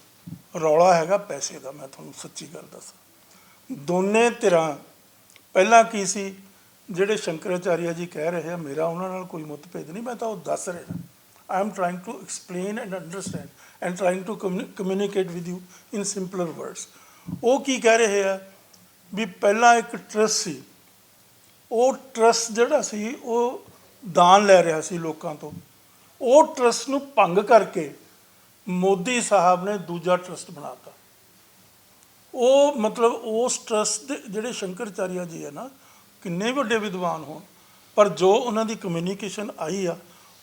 ਰੌਲਾ ਹੈਗਾ ਪੈਸੇ ਦਾ, ਮੈਂ ਤੁਹਾਨੂੰ ਸੱਚੀ ਗੱਲ ਦੱਸਾਂ। ਦੋਨੇ ਧਿਰਾਂ, ਪਹਿਲਾਂ ਕੀ ਸੀ? ਜਿਹੜੇ ਸ਼ੰਕਰਾਚਾਰਿਆ ਜੀ ਕਹਿ ਰਹੇ ਆ, ਮੇਰਾ ਉਹਨਾਂ ਨਾਲ ਕੋਈ ਮਤਭੇਦ ਨਹੀਂ, ਮੈਂ ਤਾਂ ਉਹ ਦੱਸ ਰਿਹਾ। I am trying to explain and understand and trying to communicate with you in simpler words ਉਹ ਕੀ ਕਹਿ ਰਹੇ ਆ? ਵੀ ਪਹਿਲਾਂ ਇੱਕ ਟਰਸਟ ਸੀ। ਉਹ ਟਰਸਟ ਜਿਹੜਾ ਸੀ, ਉਹ ਦਾਨ ਲੈ ਰਿਹਾ ਸੀ ਲੋਕਾਂ ਤੋਂ। ਉਹ ਟਰਸਟ ਨੂੰ ਭੰਗ ਕਰਕੇ ਮੋਦੀ ਸਾਹਿਬ ਨੇ ਦੂਜਾ ਟਰਸਟ ਬਣਾਤਾ। ਉਹ ਮਤਲਬ ਉਸ ਟਰਸਟ ਦੇ ਜਿਹੜੇ ਸ਼ੰਕਰਚਾਰਿਆ ਜੀ ਹੈ ਨਾ, ਕਿੰਨੇ ਵੱਡੇ ਵਿਦਵਾਨ ਹੋਣ। ਪਰ ਜੋ ਉਹਨਾਂ ਦੀ ਕਮਿਊਨੀਕੇਸ਼ਨ ਆਈ ਆ,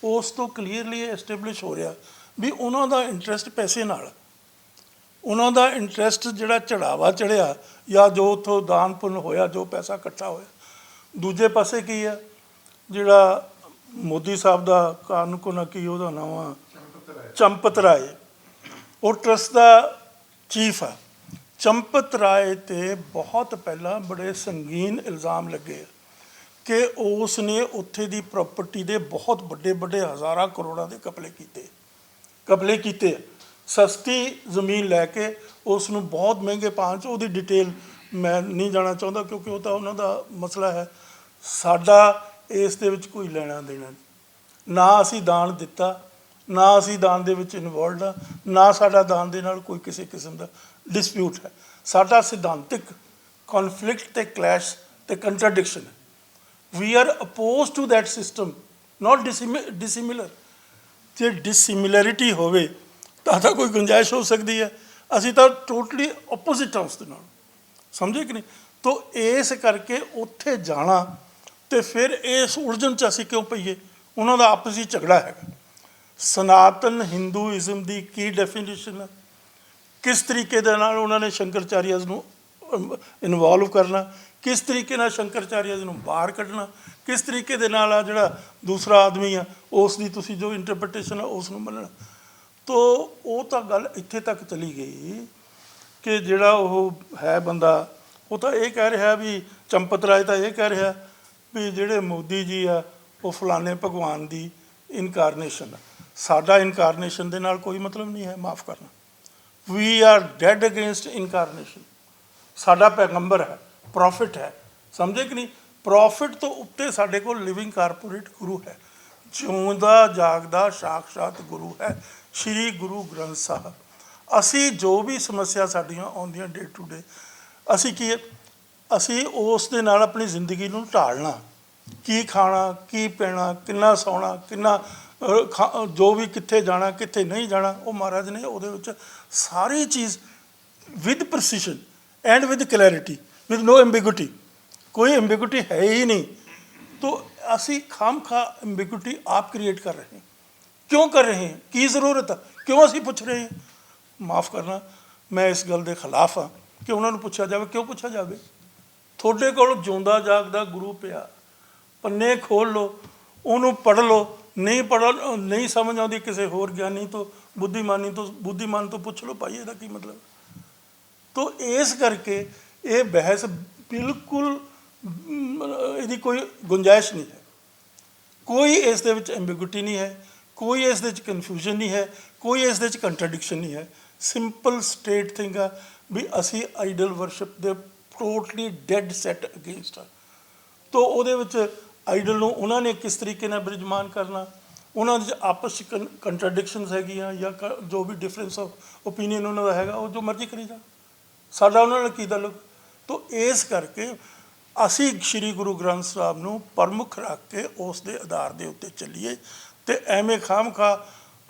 ਉਸ ਤੋਂ ਕਲੀਅਰਲੀ ਐਸਟੈਬਲਿਸ਼ ਹੋ ਰਿਹਾ। ਵੀ ਉਹਨਾਂ ਦਾ ਇੰਟਰਸਟ ਪੈਸੇ ਨਾਲ। ਉਹਨਾਂ ਦਾ ਇੰਟਰਸਟ ਜਿਹੜਾ ਚੜਾਵਾ ਚੜਿਆ ਜਾਂ ਜੋ ਉਥੋਂ ਦਾਨ ਪੁੰਨ ਹੋਇਆ, ਜੋ ਪੈਸਾ ਇਕੱਠਾ ਹੋਇਆ। ਦੂਜੇ ਪਾਸੇ ਕੀ ਆ? ਜਿਹੜਾ ਮੋਦੀ ਸਾਹਿਬ ਦਾ ਕਾਰਨ ਕੋ ਨਾ ਕੀ ਉਹਦਾ ਨਾਮ ਆ? ਚੰਪਤ ਰਾਏ ਉਹ ਟਰਸਟ ਦਾ ਚੀਫ ਆ। ਚੰਪਤ ਰਾਏ ਤੇ ਬਹੁਤ ਪਹਿਲਾਂ ਬੜੇ ਸੰਗੀਨ ਇਲਜ਼ਾਮ ਲੱਗੇ ਕਿ ਉਸ ਨੇ ਉੱਥੇ ਦੀ ਪ੍ਰਾਪਰਟੀ ਦੇ ਬਹੁਤ ਵੱਡੇ ਵੱਡੇ ਹਜ਼ਾਰਾਂ ਕਰੋੜਾਂ ਦੇ ਕਪਲੇ ਕੀਤੇ। ਕਬਲੇ ਕੀਤੇ ਆ। ਸਸਤੀ ਜ਼ਮੀਨ ਲੈ ਕੇ ਉਸ ਨੂੰ ਬਹੁਤ ਮਹਿੰਗੇ ਪਾਉਣ 'ਚ ਉਹਦੀ ਡਿਟੇਲ ਮੈਂ ਨਹੀਂ ਜਾਣਾ ਚਾਹੁੰਦਾ ਕਿਉਂਕਿ ਉਹ ਤਾਂ ਉਹਨਾਂ ਦਾ ਮਸਲਾ ਹੈ। ਸਾਡਾ ਇਸ ਦੇ ਵਿੱਚ ਕੋਈ ਲੈਣਾ ਦੇਣਾ ਨਹੀਂ। ਨਾ ਅਸੀਂ ਦਾਨ ਦਿੱਤਾ, ਨਾ ਅਸੀਂ ਦਾਨ ਦੇ ਵਿੱਚ ਇਨਵੋਲਡ ਆ, ਨਾ ਸਾਡਾ ਦਾਨ ਦੇ ਨਾਲ ਕੋਈ ਕਿਸੇ ਕਿਸਮ ਦਾ ਡਿਸਪਿਊਟ ਹੈ। ਸਾਡਾ ਸਿਧਾਂਤਿਕ ਕਨਫਲਿਕਟ ਤੇ ਕਲੈਸ਼ ਤੇ ਕੰਟਰਡਿਕਸ਼ਨ ਹੈ। We are opposed to that system, not dissimi- dissimilar ਜੇ ਡਿਸਿਮਿਲੈਰਿਟੀ ਹੋਵੇ, ਤਾਂ ਤਾਂ ਕੋਈ ਗੁੰਜਾਇਸ਼ ਹੋ ਸਕਦੀ ਹੈ। ਅਸੀਂ ਤਾਂ ਟੋਟਲੀ ਆਪੋਜ਼ਿਟ ਹਾਂ ਉਸ ਦੇ ਨਾਲ। ਸਮਝੇ ਕਿ ਨਹੀਂ? ਤੋ ਇਸ ਕਰਕੇ ਉੱਥੇ ਜਾਣਾ ਤੇ ਫਿਰ ਇਸ ਉਲਝਣ ਚ ਅਸੀਂ ਕਿਉਂ ਪਈਏ? ਉਹਨਾਂ ਦਾ ਆਪਸੀ ਝਗੜਾ ਹੈਗਾ। ਸਨਾਤਨ ਹਿੰਦੂਇਜ਼ਮ ਦੀ ਕੀ ਡੈਫੀਨੇਸ਼ਨ ਹੈ? ਕਿਸ ਤਰੀਕੇ ਦੇ ਨਾਲ ਉਹਨਾਂ ਨੇ ਸ਼ੰਕਰਚਾਰੀਆਜ਼ ਨੂੰ ਇਨਵੋਲਵ ਕਰਨਾ? ਕਿਸ ਤਰੀਕੇ ਨਾਲ ਸ਼ੰਕਰਚਾਰੀਆਜ਼ ਨੂੰ ਬਾਹਰ ਕੱਢਣਾ, ਕਿਸ ਤਰੀਕੇ ਦੇ ਨਾਲ ਆ ਜਿਹੜਾ ਦੂਸਰਾ ਆਦਮੀ ਆ ਉਸ ਦੀ ਤੁਸੀਂ ਜੋ ਇੰਟਰਪ੍ਰੀਟੇਸ਼ਨ ਆ ਉਸ ਨੂੰ ਮੰਨਣਾ। ਤੋ ਉਹ ਤਾਂ ਗੱਲ ਇੱਥੇ ਤੱਕ ਚਲੀ ਗਈ ਕਿ ਜਿਹੜਾ ਉਹ ਹੈ ਬੰਦਾ, ਉਹ ਤਾਂ ਇਹ ਕਹਿ ਰਿਹਾ ਵੀ ਚੰਪਤ ਰਾਏ ਤਾਂ ਇਹ ਕਹਿ ਰਿਹਾ ਵੀ ਜਿਹੜੇ ਮੋਦੀ ਜੀ ਆ, ਉਹ ਫਲਾਣੇ ਭਗਵਾਨ ਦੀ ਇਨਕਾਰਨੇਸ਼ਨ ਆ। ਸਾਡਾ ਇਨਕਾਰਨੇਸ਼ਨ ਦੇ ਨਾਲ ਕੋਈ ਮਤਲਬ ਨਹੀਂ ਹੈ, ਮਾਫ ਕਰਨਾ। We are dead against incarnation ਸਾਡਾ ਪੈਗੰਬਰ ਹੈ। ਪ੍ਰੋਫਿਟ ਹੈ। ਸਮਝੇ ਕਿ ਨਹੀਂ? ਪ੍ਰੋਫਿਟ ਤੋਂ ਉੱਤੇ ਸਾਡੇ ਕੋਲ ਲਿਵਿੰਗ ਕਾਰਪੋਰੇਟ ਗੁਰੂ ਹੈ। ਜਿਉਂਦਾ, ਜਾਗਦਾ, ਸਾਖਸ਼ਾਤ ਗੁਰੂ ਹੈ। ਸ੍ਰੀ ਗੁਰੂ ਗ੍ਰੰਥ ਸਾਹਿਬ। ਅਸੀਂ ਜੋ ਵੀ ਸਮੱਸਿਆ ਸਾਡੀਆਂ ਆਉਂਦੀਆਂ ਡੇ ਟੂ ਡੇ ਅਸੀਂ ਕੀ ਅਸੀਂ ਉਸ ਦੇ ਨਾਲ ਆਪਣੀ ਜ਼ਿੰਦਗੀ ਨੂੰ ਢਾਲਣਾ। ਕੀ ਖਾਣਾ, ਕੀ ਪੈਣਾ, ਕਿੰਨਾ ਸੌਣਾ, ਕਿੰਨਾ ਖਾ- ਜੋ ਵੀ ਕਿੱਥੇ ਜਾਣਾ, ਕਿੱਥੇ ਨਹੀਂ ਜਾਣਾ, ਉਹ ਮਹਾਰਾਜ ਨੇ ਉਹਦੇ ਵਿੱਚ ਸਾਰੀ ਚੀਜ਼ with precision and with clarity with no ambiguity ਕੋਈ ਐਂਬੀਗੁਇਟੀ ਹੈ ਹੀ ਨਹੀਂ। तो ਅਸੀਂ ਖਾਮ ਖਾ ਐਂਬੀਗੁਇਟੀ ਆਪ ਕ੍ਰੀਏਟ ਕਰ ਰਹੇ ਹਾਂ। ਕਿਉਂ ਕਰ ਰਹੇ ਹਾਂ? ਕੀ ਜ਼ਰੂਰਤ ਹੈ ਕਿਉਂ ਅਸੀਂ ਪੁੱਛ ਰਹੇ ਹਾਂ? ਮਾਫ ਕਰਨਾ, ਮੈਂ ਇਸ ਗੱਲ ਦੇ ਖਿਲਾਫ ਹਾਂ ਕਿ ਉਹਨਾਂ ਨੂੰ ਪੁੱਛਿਆ ਜਾਵੇ, ਕਿਉਂ ਪੁੱਛਿਆ ਜਾਵੇ? ਤੁਹਾਡੇ ਕੋਲ ਜਿਉਂਦਾ ਜਾਗਦਾ ਗੁਰੂ ਪਿਆ। ਪੰਨੇ ਖੋਲ ਲਓ, ਉਹਨੂੰ ਪੜ੍ਹ ਲਓ। ਨਹੀਂ ਪੜ੍ਹ, ਨਹੀਂ ਸਮਝ ਆਉਂਦੀ ਕਿਸੇ ਹੋਰ ਗਿਆਨੀ ਤੋਂ, ਬੁੱਧੀਮਾਨੀ ਤੋਂ, ਬੁੱਧੀਮਾਨ ਤੋਂ ਪੁੱਛ ਲਓ, ਭਾਈ ਇਹਦਾ ਕੀ ਮਤਲਬ? ਤੋ ਇਸ ਕਰਕੇ ਇਹ ਬਹਿਸ ਬਿਲਕੁਲ ਇਹਦੀ ਕੋਈ ਗੁੰਜਾਇਸ਼ ਨਹੀਂ ਹੈ। ਕੋਈ ਇਸ ਦੇ ਵਿੱਚ ਐਂਬੀਗੁਇਟੀ ਨਹੀਂ ਹੈ, ਕੋਈ ਇਸ ਦੇ ਵਿੱਚ ਕਨਫਿਊਜ਼ਨ ਨਹੀਂ ਹੈ, ਕੋਈ ਇਸ ਦੇ ਵਿੱਚ ਕੰਟਰਡਿਕਸ਼ਨ ਨਹੀਂ ਹੈ। ਸਿੰਪਲ ਸਟੇਟ ਥਿੰਗ ਆ ਵੀ ਅਸੀਂ ਆਈਡਲ ਵਰਸ਼ਿਪ ਦੇ ਟੋਟਲੀ ਡੈਡ ਸੈਟ ਅਗੇਂਸਟ ਆ। ਤੋ ਉਹਦੇ ਵਿੱਚ ਆਈਡਲ ਨੂੰ ਉਹਨਾਂ ਨੇ ਕਿਸ ਤਰੀਕੇ ਨਾਲ ਬਿਰਜਮਾਨ ਕਰਨਾ? ਉਹਨਾਂ ਦੇ ਆਪਸ ਚ ਕੰਟਰਡਿਕਸ਼ਨਸ ਹੈਗੀਆਂ ਜਾਂ ਕ- ਜੋ ਵੀ ਡਿਫਰੈਂਸ ਆਫ ਓਪੀਨੀਅਨ ਉਹਨਾਂ ਦਾ ਹੈਗਾ, ਉਹ ਜੋ ਮਰਜ਼ੀ ਕਰੀ ਜਾ। ਸਾਡਾ ਉਹਨਾਂ ਨਾਲ ਕੀ ਤਾਲੁਕ? ਤੋ ਇਸ ਕਰਕੇ ਅਸੀਂ ਸ੍ਰੀ ਗੁਰੂ ਗ੍ਰੰਥ ਸਾਹਿਬ ਨੂੰ ਪ੍ਰਮੁੱਖ ਰੱਖ ਕੇ ਉਸ ਦੇ ਆਧਾਰ ਦੇ ਉੱਤੇ ਚੱਲੀਏ ਤੇ ਐਵੇਂ ਖਾਮਖਾ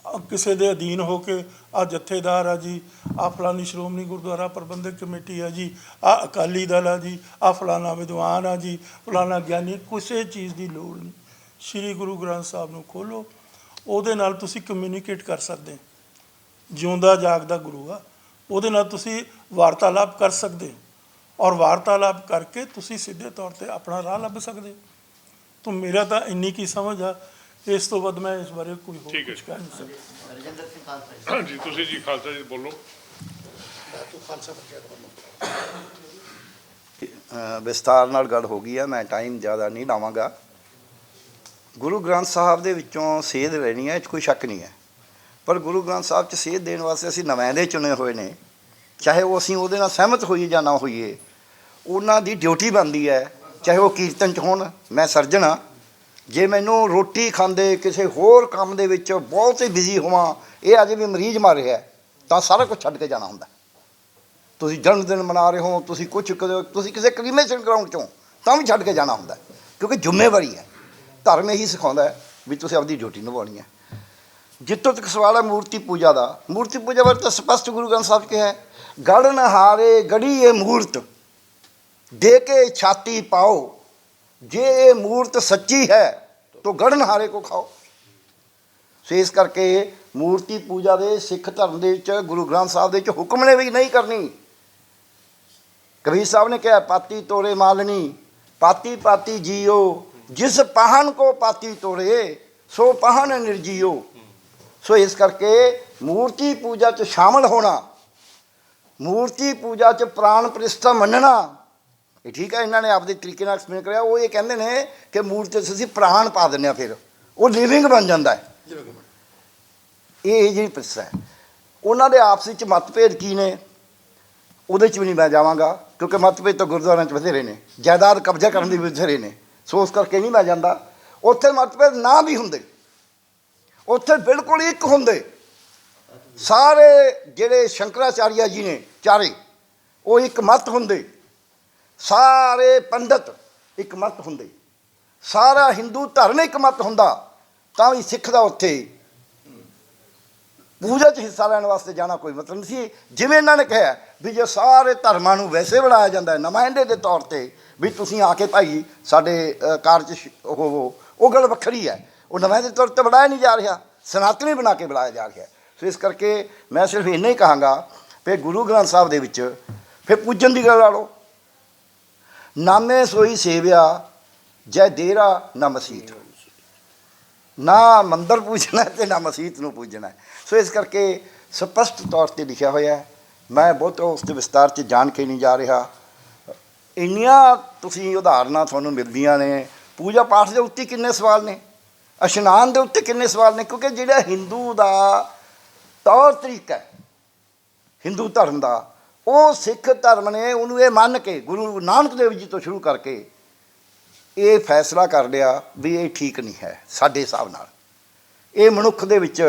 ਅ, ਕਿਸੇ ਦੇ ਅਧੀਨ ਹੋ ਕੇ ਆ ਜਥੇਦਾਰ ਆ ਜੀ ਆ ਫਲਾਨੀ ਸ਼੍ਰੋਮਣੀ ਗੁਰਦੁਆਰਾ ਪ੍ਰਬੰਧਕ ਕਮੇਟੀ ਆ ਜੀ ਆ ਅਕਾਲੀ ਦਲ ਆ ਜੀ ਆ ਫਲਾਨਾ ਵਿਦਵਾਨ ਆ ਜੀ ਫਲਾਨਾ ਗਿਆਨੀ ਕਿਸੇ ਚੀਜ਼ ਦੀ ਲੋੜ ਨਹੀਂ। ਸ੍ਰੀ ਗੁਰੂ ਗ੍ਰੰਥ ਸਾਹਿਬ ਨੂੰ ਖੋਲੋ ਉਹਦੇ ਨਾਲ ਤੁਸੀਂ ਕਮਿਊਨੀਕੇਟ ਕਰ ਸਕਦੇ ਜਿਉਂਦਾ ਜਾਗਦਾ ਗੁਰੂ ਆ ਉਹਦੇ ਨਾਲ ਤੁਸੀਂ ਵਾਰਤਾਲਾਪ ਕਰ ਸਕਦੇ ਔਰ ਵਾਰਤਾਲਾਪ ਕਰਕੇ ਤੁਸੀਂ ਸਿੱਧੇ ਤੌਰ ਤੇ ਆਪਣਾ ਰਾਹ ਲੱਭ ਸਕਦੇ ਹੋ। ਤਾਂ ਮੇਰਾ ਤਾਂ ਇੰਨੀ ਕੀ ਸਮਝ ਆ ਇਸ ਤੋਂ ਵੱਧ ਮੈਂ ਇਸ ਬਾਰੇ ਕੋਈ ਹੋਰ ਠੀਕ ਹੈ। ਕੁਝ ਕਹਿ ਨਹੀਂ ਸਕਦਾ। ਰਜਿੰਦਰ ਸਿੰਘ ਖਾਲਸਾ ਜੀ। ਜੀ ਤੁਸੀਂ ਜੀ ਖਾਲਸਾ ਜੀ ਬੋਲੋ। ਅ, ਵਿਸਤਾਰ ਨਾਲ ਗੱਲ ਹੋ ਗਈ ਆ ਮੈਂ ਟਾਈਮ ਜ਼ਿਆਦਾ ਨਹੀਂ ਲਾਵਾਂਗਾ। ਗੁਰੂ ਗ੍ਰੰਥ ਸਾਹਿਬ ਦੇ ਵਿੱਚੋਂ ਸੇਧ ਲੈਣੀ ਹੈ ਇਹ 'ਚ ਕੋਈ ਸ਼ੱਕ ਨਹੀਂ ਹੈ। ਪਰ ਗੁਰੂ ਗ੍ਰੰਥ ਸਾਹਿਬ 'ਚ ਸੇਧ ਦੇਣ ਵਾਸਤੇ ਅਸੀਂ ਨੁਮਾਇੰਦੇ ਚੁਣੇ ਹੋਏ ਨੇ। ਚਾਹੇ ਉਹ ਅਸੀਂ ਉਹਦੇ ਨਾਲ ਸਹਿਮਤ ਹੋਈਏ ਜਾਂ ਨਾ ਹੋਈਏ, ਉਹਨਾਂ ਦੀ ਡਿਊਟੀ ਬਣਦੀ ਹੈ, ਚਾਹੇ ਉਹ ਕੀਰਤਨ 'ਚ ਹੋਣ, ਮੈਂ ਸਰਜਣ ਹਾਂ। ਜੇ ਮੈਨੂੰ ਰੋਟੀ ਖਾਂਦੇ ਕਿਸੇ ਹੋਰ ਕੰਮ ਦੇ ਵਿੱਚ ਬਹੁਤ ਹੀ ਬਿਜ਼ੀ ਹੋਵਾਂ, ਇਹ ਅਜੇ ਵੀ ਮਰੀਜ਼ ਮਰ ਰਿਹਾ ਤਾਂ ਸਾਰਾ ਕੁਝ ਛੱਡ ਕੇ ਜਾਣਾ ਹੁੰਦਾ ਤੁਸੀਂ ਜਨਮ ਦਿਨ ਮਨਾ ਰਹੇ ਹੋ, ਤੁਸੀਂ ਕੁਝ ਕਰਿਓ, ਤੁਸੀਂ ਕਿਸੇ ਕ੍ਰੀਮੇਸ਼ਨ ਗਰਾਊਂਡ ਚੋਂ, ਤਾਂ ਵੀ ਛੱਡ ਕੇ ਜਾਣਾ ਹੁੰਦਾ ਕਿਉਂਕਿ ਜ਼ਿੰਮੇਵਾਰੀ ਹੈ। ਧਰਮ ਇਹੀ ਸਿਖਾਉਂਦਾ ਵੀ ਤੁਸੀਂ ਆਪਣੀ ਡਿਊਟੀ ਨਿਭਾਉਣੀ ਹੈ। ਜਿੱਥੋਂ ਤੱਕ ਸਵਾਲ ਹੈ ਮੂਰਤੀ ਪੂਜਾ ਦਾ। ਮੂਰਤੀ ਪੂਜਾ ਬਾਰੇ ਤਾਂ ਸਪਸ਼ਟ ਗੁਰੂ ਗ੍ਰੰਥ ਸਾਹਿਬ ਕਿਹਾ ਹੈ ਗੜ ਨਹਾਰੇ ਗੜੀ ਇਹ ਮੂਰਤ, ਦੇ ਕੇ ਛਾਤੀ ਪਾਓ, ਜੇ ਇਹ ਮੂਰਤ ਸੱਚੀ ਹੈ, ਤਾਂ ਗੜ ਨਹਾਰੇ ਕੋ ਖਾਓ। ਸੋ ਇਸ ਕਰਕੇ ਮੂਰਤੀ ਪੂਜਾ ਦੇ ਸਿੱਖ ਧਰਮ ਦੇ ਵਿੱਚ, ਗੁਰੂ ਗ੍ਰੰਥ ਸਾਹਿਬ ਦੇ ਵਿੱਚ ਹੁਕਮ ਨੇ ਵੀ ਨਹੀਂ ਕਰਨੀ। ਕਬੀਰ ਸਾਹਿਬ ਨੇ ਕਿਹਾ, ਪਾਤੀ ਤੋੜੇ ਮਾਲਣੀ, ਪਾਤੀ ਪਾਤੀ ਜੀਓ, ਜਿਸ ਪਾਹਨ ਕੋ ਪਾਤੀ ਤੋੜੇ ਸੋ ਪਾਹਨ ਨਿਰਜੀਓ। ਸੋ ਇਸ ਕਰਕੇ ਮੂਰਤੀ ਪੂਜਾ 'ਚ ਸ਼ਾਮਲ ਹੋਣਾ, ਮੂਰਤੀ ਪੂਜਾ 'ਚ ਪ੍ਰਾਣ ਪ੍ਰਤਿਸ਼ਠਾ ਮੰਨਣਾ, ਇਹ ਠੀਕ ਹੈ, ਇਹਨਾਂ ਨੇ ਆਪਦੇ ਤਰੀਕੇ ਨਾਲ ਐਕਸਪਲੇਨ ਕਰਿਆ, ਉਹ ਇਹ ਕਹਿੰਦੇ ਨੇ ਕਿ ਮੂਰਤੀ 'ਚ ਅਸੀਂ ਪ੍ਰਾਣ ਪਾ ਦਿੰਦੇ ਆ ਫਿਰ, ਉਹ ਲਿਵਿੰਗ ਬਣ ਜਾਂਦਾ ਹੈ। ਇਹ ਜਿਹੜੀ ਪ੍ਰਸਾ ਹੈ, ਉਹਨਾਂ ਦੇ ਆਪਸ ਵਿੱਚ ਮਤਭੇਦ ਕੀ ਨੇ? ਉਹਦੇ 'ਚ ਵੀ ਨਹੀਂ ਮੈਂ ਜਾਵਾਂਗਾ, ਕਿਉਂਕਿ ਮਤਭੇਦ ਤਾਂ ਗੁਰਦੁਆਰਿਆਂ 'ਚ ਬਥੇਰੇ ਨੇ, ਜਾਇਦਾਦ ਕਬਜ਼ਾ ਕਰਨ ਦੇ ਵੀ ਬਥੇਰੇ ਨੇ, ਸੋ ਉਸ ਕਰਕੇ ਨਹੀਂ ਮੈਂ ਜਾਂਦਾ। ਉੱਥੇ ਮਤਭੇਦ ਨਾ ਵੀ ਹੁੰਦੇ। ਉੱਥੇ ਬਿਲਕੁਲ ਇੱਕ ਹੁੰਦੇ। ਸਾਰੇ ਜਿਹੜੇ ਸ਼ੰਕਰਾਚਾਰੀਆ ਜੀ ਨੇ ਚਾਰੇ, ਉਹ ਇੱਕ ਮਤ ਹੁੰਦੇ। ਸਾਰੇ ਪੰਡਤ ਇੱਕ ਮਤ ਹੁੰਦੇ। ਸਾਰਾ ਹਿੰਦੂ ਧਰਮ ਇੱਕ ਮਤ ਹੁੰਦਾ, ਤਾਂ ਵੀ ਸਿੱਖ ਦਾ ਉੱਥੇ ਪੂਜਾ 'ਚ ਹਿੱਸਾ ਲੈਣ ਵਾਸਤੇ ਜਾਣਾ ਕੋਈ ਮਤਲਬ ਨਹੀਂ ਸੀ। ਜਿਵੇਂ ਇਹਨਾਂ ਨੇ ਕਿਹਾ ਵੀ ਜੇ ਸਾਰੇ ਧਰਮਾਂ ਨੂੰ ਵੈਸੇ ਬਣਾਇਆ ਜਾਂਦਾ ਹੈ ਨੁਮਾਇੰਦੇ ਦੇ ਤੌਰ ਤੇ ਵੀ ਤੁਸੀਂ ਆ ਕੇ ਭਾਈ ਸਾਡੇ ਕਾਰਜ ਸ਼- ਹੋਵੋ ਉਹ ਗੱਲ ਵੱਖਰੀ ਹੈ। ਉਹ ਨਵੇਂ ਦੇ ਤੌਰ ਤੇ ਬਣਾਇਆ ਨਹੀਂ ਜਾ ਰਿਹਾ, ਸਨਾਤਨੀ ਬਣਾ ਕੇ ਬਣਾਇਆ ਜਾ ਰਿਹਾ। ਸੋ ਇਸ ਕਰਕੇ ਮੈਂ ਸਿਰਫ ਇੰਨਾ ਹੀ ਕਹਾਂਗਾ ਵੀ ਗੁਰੂ ਗ੍ਰੰਥ ਸਾਹਿਬ ਦੇ ਵਿੱਚ ਫਿਰ ਪੂਜਣ ਦੀ ਗੱਲ ਲਾ ਲਓ ਨਾਮੇ ਸੋਈ ਸੇਵਿਆ, ਜੈ ਦੇਰਾ ਨਾ ਮਸੀਤ। ਨਾ ਮੰਦਰ ਪੂਜਣਾ ਤੇ ਨਾ ਮਸੀਤ ਨੂੰ ਪੂਜਣਾ। ਸੋ ਇਸ ਕਰਕੇ ਸਪਸ਼ਟ ਤੌਰ ਤੇ ਲਿਖਿਆ ਹੋਇਆ ਹੈ। ਮੈਂ ਬਹੁਤ ਉਸ ਦੇ ਵਿਸਤਾਰ 'ਚ ਜਾਣ ਕੇ ਨਹੀਂ ਜਾ ਰਿਹਾ। ਇੰਨੀਆਂ ਤੁਸੀਂ ਉਦਾਹਰਨਾਂ ਤੁਹਾਨੂੰ ਮਿਲਦੀਆਂ ਨੇ। ਪੂਜਾ ਪਾਠ ਦੇ ਉੱਤੇ ਕਿੰਨੇ ਸਵਾਲ ਨੇ? ਇਸ਼ਨਾਨ ਦੇ ਉੱਤੇ ਕਿੰਨੇ ਸਵਾਲ ਨੇ? ਕਿਉਂਕਿ ਜਿਹੜਾ ਹਿੰਦੂ ਦਾ ਤੌਰ ਤਰੀਕਾ ਹੈ ਹਿੰਦੂ ਧਰਮ ਦਾ, ਉਹ ਸਿੱਖ ਧਰਮ ਨੇ ਉਹਨੂੰ ਇਹ ਮੰਨ ਕੇ ਗੁਰੂ ਨਾਨਕ ਦੇਵ ਜੀ ਤੋਂ ਸ਼ੁਰੂ ਕਰਕੇ ਇਹ ਫੈਸਲਾ ਕਰ ਲਿਆ ਵੀ ਇਹ ਠੀਕ ਨਹੀਂ ਹੈ ਸਾਡੇ ਹਿਸਾਬ ਨਾਲ। ਇਹ ਮਨੁੱਖ ਦੇ ਵਿੱਚ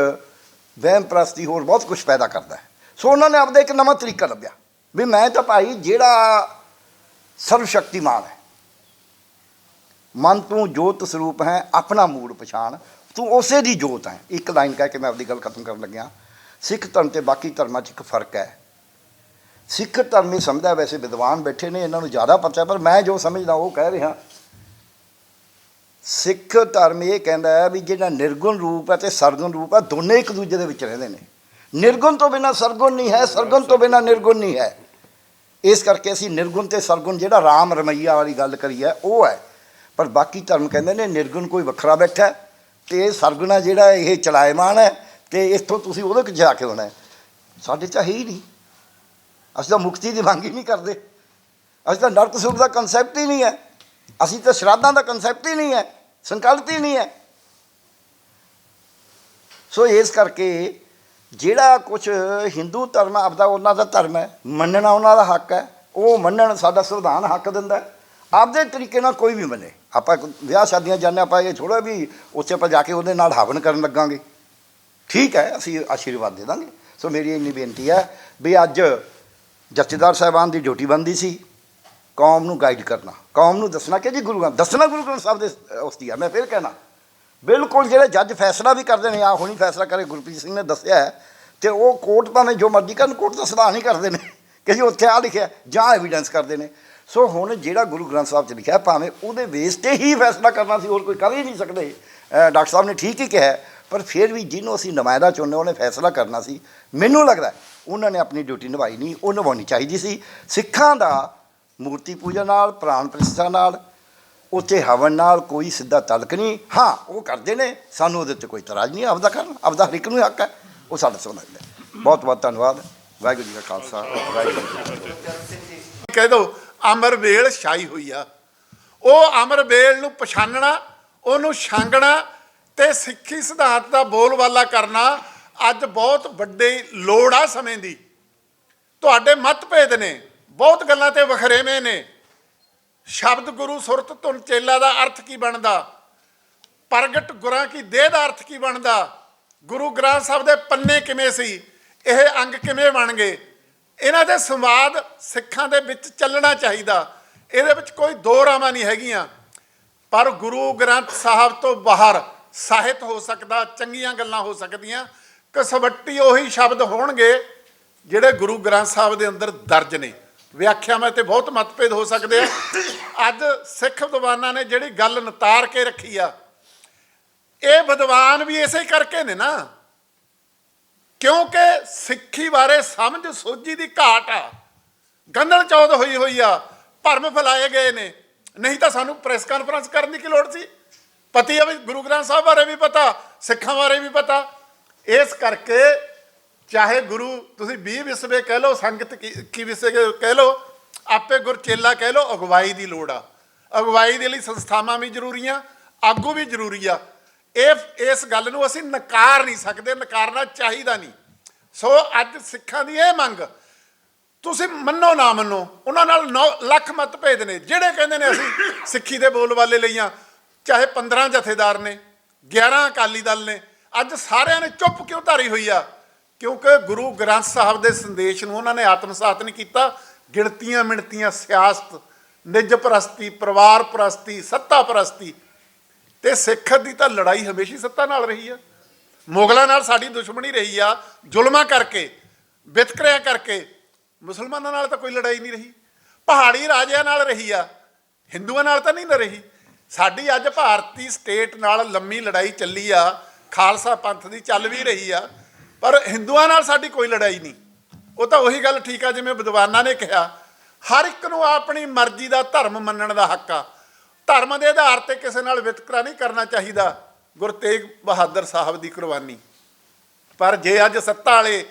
ਵਹਿਮ ਪ੍ਰਸਤੀ ਹੋਰ ਬਹੁਤ ਕੁਝ ਪੈਦਾ ਕਰਦਾ ਹੈ। ਸੋ ਉਹਨਾਂ ਨੇ ਆਪਦਾ ਇੱਕ ਨਵਾਂ ਤਰੀਕਾ ਲੱਭਿਆ ਵੀ ਮੈਂ ਤਾਂ ਭਾਈ ਜਿਹੜਾ ਸਰਵ ਸ਼ਕਤੀਮਾਨ ਹੈ ਮਨ ਤੂੰ ਜੋਤ ਸਰੂਪ ਹੈ ਆਪਣਾ ਮੂੜ ਪਛਾਣ। ਤੂੰ ਉਸੇ ਦੀ ਜੋਤ ਹੈ। ਇੱਕ ਲਾਈਨ ਕਹਿ ਕੇ ਮੈਂ ਆਪਦੀ ਗੱਲ ਖਤਮ ਕਰਨ ਲੱਗਿਆ। ਸਿੱਖ ਧਰਮ ਤੇ ਬਾਕੀ ਧਰਮਾਂ 'ਚ ਇੱਕ ਫ਼ਰਕ ਹੈ। ਸਿੱਖ ਧਰਮ ਹੀ ਸਮਝਦਾ ਵੈਸੇ ਵਿਦਵਾਨ ਬੈਠੇ ਨੇ ਇਹਨਾਂ ਨੂੰ ਜ਼ਿਆਦਾ ਪਤਾ ਹੈ, ਪਰ ਮੈਂ ਜੋ ਸਮਝਦਾ ਉਹ ਕਹਿ ਰਿਹਾ। ਸਿੱਖ ਧਰਮ ਇਹ ਕਹਿੰਦਾ ਹੈ ਵੀ ਜਿਹੜਾ ਨਿਰਗੁਣ ਰੂਪ ਹੈ ਤੇ ਸਰਗੁਣ ਰੂਪ ਹੈ ਦੋਨੇ ਇੱਕ ਦੂਜੇ ਦੇ ਵਿੱਚ ਰਹਿੰਦੇ ਨੇ। ਨਿਰਗੁਣ ਤੋਂ ਬਿਨਾ ਸਰਗੁਣ ਨਹੀਂ ਹੈ ਸਰਗੁਣ ਤੋਂ ਬਿਨਾ ਨਿਰਗੁਣ ਨਹੀਂ ਹੈ। ਇਸ ਕਰਕੇ ਅਸੀਂ ਨਿਰਗੁਣ ਤੇ ਸਰਗੁਣ ਜਿਹੜਾ ਰਾਮ ਰਮਈਆ ਵਾਲੀ ਗੱਲ ਕਰੀ ਹੈ ਉਹ ਹੈ। ਪਰ ਬਾਕੀ ਧਰਮ ਕਹਿੰਦੇ ਨੇ ਨਿਰਗੁਣ ਕੋਈ ਵੱਖਰਾ ਬੈਠਾ ਹੈ ਤੇ ਸਰਗੁਣਾ ਜਿਹੜਾ ਇਹ ਚਲਾਇਮਾਨ ਹੈ ਤੇ ਇੱਥੋਂ ਤੁਸੀਂ ਉਹਦੇ ਕੋਲ ਜਾ ਕੇ ਹੋਣਾ ਸਾਡੇ ਚ ਹੈ ਹੀ ਨਹੀਂ। ਅਸੀਂ ਤਾਂ ਮੁਕਤੀ ਦੀ ਮੰਗ ਹੀ ਨਹੀਂ ਕਰਦੇ। ਅਸੀਂ ਤਾਂ ਨਰਕ ਸੁਖ ਦਾ ਕਨਸੈਪਟ ਹੀ ਨਹੀਂ ਹੈ। ਅਸੀਂ ਤਾਂ ਸ਼ਰਾਧਾਂ ਦਾ ਕਨਸੈਪਟ ਹੀ ਨਹੀਂ ਹੈ। ਸੰਕਲਪ ਹੀ ਨਹੀਂ ਹੈ। ਸੋ ਇਸ ਕਰਕੇ ਜਿਹੜਾ ਕੁਝ ਹਿੰਦੂ ਧਰਮ ਆਪਦਾ ਉਹਨਾਂ ਦਾ ਧਰਮ ਹੈ। ਮੰਨਣਾ ਉਹਨਾਂ ਦਾ ਹੱਕ ਹੈ। ਉਹ ਮੰਨਣ ਸਾਡਾ ਸੰਵਿਧਾਨ ਹੱਕ ਦਿੰਦਾ ਹੈ। ਆਪਦੇ ਤਰੀਕੇ ਨਾਲ ਕੋਈ ਵੀ ਮੰਨੇ ਆਪਾਂ ਵਿਆਹ ਸ਼ਾਦੀਆਂ ਜਾਂਦੇ ਆਪਾਂ ਇਹ ਥੋੜਾ ਵੀ ਉੱਥੇ ਆਪਾਂ ਜਾ ਕੇ ਉਹਦੇ ਨਾਲ ਹਵਨ ਕਰਨ ਲੱਗਾਂਗੇ। ਠੀਕ ਹੈ ਅਸੀਂ ਆਸ਼ੀਰਵਾਦ ਦੇ ਦਾਂਗੇ। ਸੋ ਮੇਰੀ ਇੰਨੀ ਬੇਨਤੀ ਹੈ ਵੀ ਅੱਜ ਜਥੇਦਾਰ ਸਾਹਿਬਾਨ ਦੀ ਡਿਊਟੀ ਬੰਦੀ ਸੀ ਕੌਮ ਨੂੰ ਗਾਈਡ ਕਰਨਾ। ਕੌਮ ਨੂੰ ਦੱਸਣਾ ਕਿ ਜੀ ਗੁਰੂ ਗ੍ਰੰਥ ਦੱਸਣਾ ਗੁਰੂ ਗ੍ਰੰਥ ਸਾਹਿਬ ਦੇ ਅ, ਉਸ ਦੀ ਆ ਮੈਂ ਫਿਰ ਕਹਿਣਾ। ਬਿਲਕੁਲ ਜਿਹੜੇ ਜੱਜ ਫੈਸਲਾ ਵੀ ਕਰਦੇ ਨੇ ਆ ਹੁਣੀ ਫੈਸਲਾ ਕਰੇ ਗੁਰਪ੍ਰੀਤ ਸਿੰਘ ਨੇ ਦੱਸਿਆ ਹੈ, ਤੇ ਉਹ ਕੋਰਟ ਭਾਵੇਂ ਜੋ ਮਰਜ਼ੀ ਕਰਨ ਕੋਰਟ ਦਾ ਸਲਾਹ ਨਹੀਂ ਕਰਦੇ ਨੇ। ਕਿ ਜੀ ਉੱਥੇ ਆ ਲਿਖਿਆ ਜਾਂ ਐਵੀਡੈਂਸ ਕਰਦੇ ਨੇ। ਸੋ ਹੁਣ ਜਿਹੜਾ ਗੁਰੂ ਗ੍ਰੰਥ ਸਾਹਿਬ 'ਚ ਲਿਖਿਆ, ਭਾਵੇਂ ਉਹਦੇ ਬੇਸ ਤੇ ਹੀ ਫੈਸਲਾ ਕਰਨਾ ਸੀ, ਹੋਰ ਕੋਈ ਕਰ ਹੀ ਨਹੀਂ ਸਕਦੇ। ਡਾਕਟਰ ਸਾਹਿਬ ਨੇ ਠੀਕ ਹੀ ਕਿਹਾ, ਪਰ ਫਿਰ ਵੀ ਜਿਹਨੂੰ ਅਸੀਂ ਨੁਮਾਇੰਦਾ ਚੁਣਨੇ, ਉਹਨੇ ਫੈਸਲਾ ਕਰਨਾ ਸੀ। ਮੈਨੂੰ ਲੱਗਦਾ ਉਹਨਾਂ ਨੇ ਆਪਣੀ ਡਿਊਟੀ ਨਿਭਾਈ ਨਹੀਂ, ਉਹ ਨਿਭਾਉਣੀ ਚਾਹੀਦੀ ਸੀ। ਸਿੱਖਾਂ ਦਾ ਮੂਰਤੀ ਪੂਜਾ ਨਾਲ, ਪ੍ਰਾਣ ਪ੍ਰਤਿਸ਼ਠਾ ਨਾਲ, ਉੱਥੇ ਹਵਨ ਨਾਲ ਕੋਈ ਸਿੱਧਾ ਤਲਕ ਨਹੀਂ। ਹਾਂ, ਉਹ ਕਰਦੇ ਨੇ, ਸਾਨੂੰ ਉਹਦੇ ਤੇ ਕੋਈ ਤਰਾਜ ਨਹੀਂ, ਆਪਦਾ ਕਰਨ, ਆਪਦਾ ਹਰ ਇੱਕ ਨੂੰ ਹੱਕ ਹੈ, ਉਹ ਸਾਡੇ ਸਮਝਦਾ ਲੱਗਦਾ ਬਹੁਤ ਬਹੁਤ ਧੰਨਵਾਦ, ਵਾਹਿਗੁਰੂ ਜੀ ਕਾ ਖਾਲਸਾ, ਵਾਹਿਗੁਰੂ ਜੀ ਕਹਿ ਦੋ ਅਮਰ ਵੇਲ ਛਾਈ ਹੋਈ ਆ। ਉਹ ਅਮਰ ਵੇਲ ਨੂੰ ਪਛਾਨਣਾ, ਉਹਨੂੰ ਛਾਂਗਣਾ ਤੇ ਸਿੱਖੀ ਸਿਧਾਂਤ ਦਾ ਬੋਲਬਾਲਾ ਕਰਨਾ ਅੱਜ ਬਹੁਤ ਵੱਡੀ ਲੋੜ ਆ ਸਮੇਂ ਦੀ। ਤੁਹਾਡੇ ਮਤਭੇਦ ਨੇ, ਬਹੁਤ ਗੱਲਾਂ ਤੇ ਵਖਰੇਵੇਂ ਨੇ। ਸ਼ਬਦ ਗੁਰੂ ਸੁਰਤ ਧੁਨ ਚੇਲਾ ਦਾ ਅਰਥ ਕੀ ਬਣਦਾ? ਪ੍ਰਗਟ ਗੁਰਾਂ ਕੀ ਦੇਹ ਦਾ ਅਰਥ ਕੀ ਬਣਦਾ? ਗੁਰੂ ਗ੍ਰੰਥ ਸਾਹਿਬ ਦੇ ਪੰਨੇ ਕਿਵੇਂ ਸੀ? ਇਹ ਅੰਗ ਕਿਵੇਂ ਬਣ ਗਏ? ਇਹਨਾਂ ਦੇ ਸੰਵਾਦ ਸਿੱਖਾਂ ਦੇ ਵਿੱਚ ਚੱਲਣਾ ਚਾਹੀਦਾ। ਇਹਦੇ ਵਿੱਚ ਕੋਈ ਦੋ ਰਾਵਾਂ ਨਹੀਂ ਹੈਗੀਆਂ। ਪਰ ਗੁਰੂ ਗ੍ਰੰਥ ਸਾਹਿਬ ਤੋਂ ਬਾਹਰ ਸਾਹਿਤ ਹੋ ਸਕਦਾ, ਚੰਗੀਆਂ ਗੱਲਾਂ ਹੋ ਸਕਦੀਆਂ। ਕਸਵੱਟੀ ਉਹੀ ਸ਼ਬਦ ਹੋਣਗੇ ਜਿਹੜੇ ਗੁਰੂ ਗ੍ਰੰਥ ਸਾਹਿਬ ਦੇ ਅੰਦਰ ਦਰਜ ਨੇ। ਵਿਆਖਿਆਵਾਂ ਤੇ ਬਹੁਤ ਮਤਭੇਦ ਹੋ ਸਕਦੇ ਆ। ਅੱਜ ਸਿੱਖ ਵਿਦਵਾਨਾਂ ਨੇ ਜਿਹੜੀ ਗੱਲ ਨਤਾਰ ਕੇ ਰੱਖੀ ਆ, ਇਹ ਵਿਦਵਾਨ ਵੀ ਇਸੇ ਕਰਕੇ ਨੇ ਨਾ। ਕਿਉਂਕਿ ਸਿੱਖੀ ਬਾਰੇ ਸਮਝ ਸੋਝੀ ਦੀ ਘਾਟ ਆ। ਗੰਦਲ ਚੌਧ ਹੋਈ ਹੋਈ ਆ, ਭਰਮ ਫੈਲਾਏ ਗਏ ਨੇ। ਨਹੀਂ ਤਾਂ ਸਾਨੂੰ ਪ੍ਰੈਸ ਕਾਨਫਰੰਸ ਕਰਨ ਦੀ ਕੀ ਲੋੜ ਸੀ? ਪਤੀ ਆ ਵੀ ਗੁਰੂ ਗ੍ਰੰਥ ਸਾਹਿਬ ਬਾਰੇ ਵੀ ਪਤਾ, ਸਿੱਖਾਂ ਬਾਰੇ ਵੀ ਪਤਾ। ਇਸ ਕਰਕੇ ਚਾਹੇ ਗੁਰੂ, ਤੁਸੀਂ 20 ਵਿਸਵੇ ਕਹਿ ਲਓ, ਸੰਗਤ ਕੀ ਕੀ ਵਿਸਵੇ ਕਹਿ ਲਓ, ਆਪੇ ਗੁਰਚੇਲਾ ਕਹਿ ਲਓ, ਅਗਵਾਈ ਦੀ ਲੋੜ ਆ। ਅਗਵਾਈ ਦੇ ਲਈ ਸੰਸਥਾਵਾਂ ਵੀ ਜ਼ਰੂਰੀਆਂ ਆਗੂ ਵੀ ਜ਼ਰੂਰੀ ਆ। ਇਹ, ਇਸ ਗੱਲ ਨੂੰ ਅਸੀਂ ਨਕਾਰ ਨਹੀਂ ਸਕਦੇ, ਨਕਾਰਨਾ ਚਾਹੀਦਾ ਨਹੀਂ। ਸੋ ਅੱਜ ਸਿੱਖਾਂ ਦੀ ਇਹ ਮੰਗ, ਤੁਸੀਂ ਮੰਨੋ ਨਾ ਮੰਨੋ, ਉਹਨਾਂ ਨਾਲ 9 ਲੱਖ ਮਤਭੇਦ ਨੇ, ਜਿਹੜੇ ਕਹਿੰਦੇ ਨੇ ਅਸੀਂ ਸਿੱਖੀ ਦੇ ਬੋਲ ਵਾਲੇ ਲਈਆਂ ਚਾਹੇ 15 ਜਥੇਦਾਰ ਨੇ 11 ਅਕਾਲੀ ਦਲ ਨੇ, ਅੱਜ ਸਾਰਿਆਂ ਨੇ ਚੁੱਪ ਕਿਉਂ ਧਾਰੀ ਹੋਈ ਆ? ਕਿਉਂਕਿ ਗੁਰੂ ਗ੍ਰੰਥ ਸਾਹਿਬ ਦੇ ਸੰਦੇਸ਼ ਨੂੰ ਉਹਨਾਂ ਨੇ ਆਤਮਸਾਤ ਨਹੀਂ ਕੀਤਾ, ਗਿਣਤੀਆਂ ਮਿਣਤੀਆਂ ਸਿਆਸਤ, ਨਿੱਜ ਪ੍ਰਸਤੀ, ਪਰਿਵਾਰ ਪ੍ਰਸਤੀ, ਸੱਤਾ ਪ੍ਰਸਤੀ ਤੇ ਸਿੱਖ ਦੀ ਤਾਂ ਲੜਾਈ ਹਮੇਸ਼ਾ ਸੱਤਾ ਨਾਲ ਰਹੀ ਆ। ਮੁਗਲਾਂ ਨਾਲ ਸਾਡੀ ਦੁਸ਼ਮਣੀ ਰਹੀ ਆ, ਜ਼ੁਲਮਾਂ ਕਰਕੇ, ਵਿਤਕਰਿਆਂ ਕਰਕੇ। ਮੁਸਲਮਾਨਾਂ ਨਾਲ ਤਾਂ ਕੋਈ ਲੜਾਈ ਨਹੀਂ ਰਹੀ। ਪਹਾੜੀ ਰਾਜਿਆਂ ਨਾਲ ਰਹੀ ਆ, ਹਿੰਦੂਆਂ ਨਾਲ ਤਾਂ ਨਹੀਂ ਨਾ ਰਹੀ। ਸਾਡੀ ਅੱਜ ਭਾਰਤੀ ਸਟੇਟ ਨਾਲ ਲੰਮੀ ਲੜਾਈ ਚੱਲੀ ਆ, ਖਾਲਸਾ ਪੰਥ ਦੀ ਚੱਲ ਵੀ ਰਹੀ ਆ, ਪਰ ਹਿੰਦੂਆਂ ਨਾਲ ਸਾਡੀ ਕੋਈ ਲੜਾਈ ਨਹੀਂ। ਉਹ ਤਾਂ ਉਹੀ ਗੱਲ ਠੀਕ ਆ, ਜਿਵੇਂ ਵਿਦਵਾਨਾਂ ਨੇ ਕਿਹਾ, ਹਰ ਇੱਕ ਨੂੰ ਆਪਣੀ ਮਰਜ਼ੀ ਦਾ ਧਰਮ ਮੰਨਣ ਦਾ ਹੱਕ ਆ। ਧਰਮ ਦੇ ਆਧਾਰ ਤੇ ਕਿਸੇ ਨਾਲ ਵਿਤਕਰਾ ਨਹੀਂ ਕਰਨਾ ਚਾਹੀਦਾ, ਗੁਰੂ ਤੇਗ ਬਹਾਦਰ ਸਾਹਿਬ ਦੀ ਕੁਰਬਾਨੀ। ਪਰ ਜੇ ਅੱਜ ਸੱਤਾ ਵਾਲੇ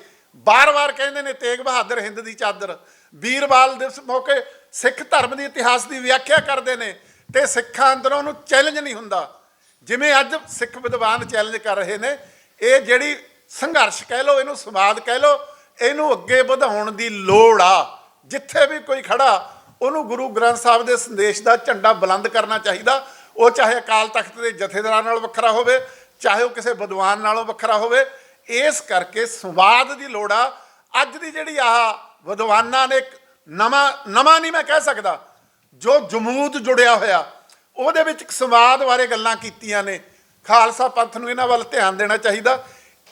ਬਾਰ-ਬਾਰ ਕਹਿੰਦੇ ਨੇ ਤੇਗ ਬਹਾਦਰ ਹਿੰਦ ਦੀ ਚਾਦਰ ਵੀਰਵਾਲ ਦਿਵਸ ਮੌਕੇ ਸਿੱਖ ਧਰਮ ਦੀ ਇਤਿਹਾਸ ਦੀ ਵਿਆਖਿਆ ਕਰਦੇ ਨੇ, ਤੇ ਸਿੱਖਾਂ ਅੰਦਰੋਂ ਉਹਨੂੰ ਚੈਲੰਜ ਨਹੀਂ ਹੁੰਦਾ। ਜਿਵੇਂ ਅੱਜ ਸਿੱਖ ਵਿਦਵਾਨ ਚੈਲੰਜ ਕਰ ਰਹੇ ਨੇ, ਇਹ ਜਿਹੜੀ ਸੰਘਰਸ਼ ਕਹਿ ਲਓ, ਇਹਨੂੰ ਸਮਾਦ ਕਹਿ ਲਓ, ਇਹਨੂੰ ਅੱਗੇ ਵਧਾਉਣ ਦੀ ਲੋੜ ਆ। ਜਿੱਥੇ ਵੀ ਕੋਈ ਖੜਾ ਉਹਨੂੰ ਗੁਰੂ ਗ੍ਰੰਥ ਸਾਹਿਬ ਦੇ ਸੰਦੇਸ਼ ਦਾ ਝੰਡਾ ਬੁਲੰਦ ਕਰਨਾ ਚਾਹੀਦਾ। ਉਹ ਚਾਹੇ ਅਕਾਲ ਤਖਤ ਦੇ ਜਥੇਦਾਰਾਂ ਨਾਲ ਵੱਖਰਾ ਹੋਵੇ, ਚਾਹੇ ਉਹ ਕਿਸੇ ਵਿਦਵਾਨ ਨਾਲੋਂ ਵੱਖਰਾ ਹੋਵੇ, ਇਸ ਕਰਕੇ ਸੰਵਾਦ ਦੀ ਲੋੜ ਆ। ਅੱਜ ਦੀ ਜਿਹੜੀ ਆ ਵਿਦਵਾਨਾਂ ਨੇ ਨਵਾਂ ਨਵਾਂ ਨਹੀਂ ਮੈਂ ਕਹਿ ਸਕਦਾ, ਜੋ ਜਮੂਦ ਜੁੜਿਆ ਹੋਇਆ, ਉਹਦੇ ਵਿੱਚ ਇੱਕ ਸੰਵਾਦ ਬਾਰੇ ਗੱਲਾਂ ਕੀਤੀਆਂ ਨੇ। ਖਾਲਸਾ ਪੰਥ ਨੂੰ ਇਹਨਾਂ ਵੱਲ ਧਿਆਨ ਦੇਣਾ ਚਾਹੀਦਾ।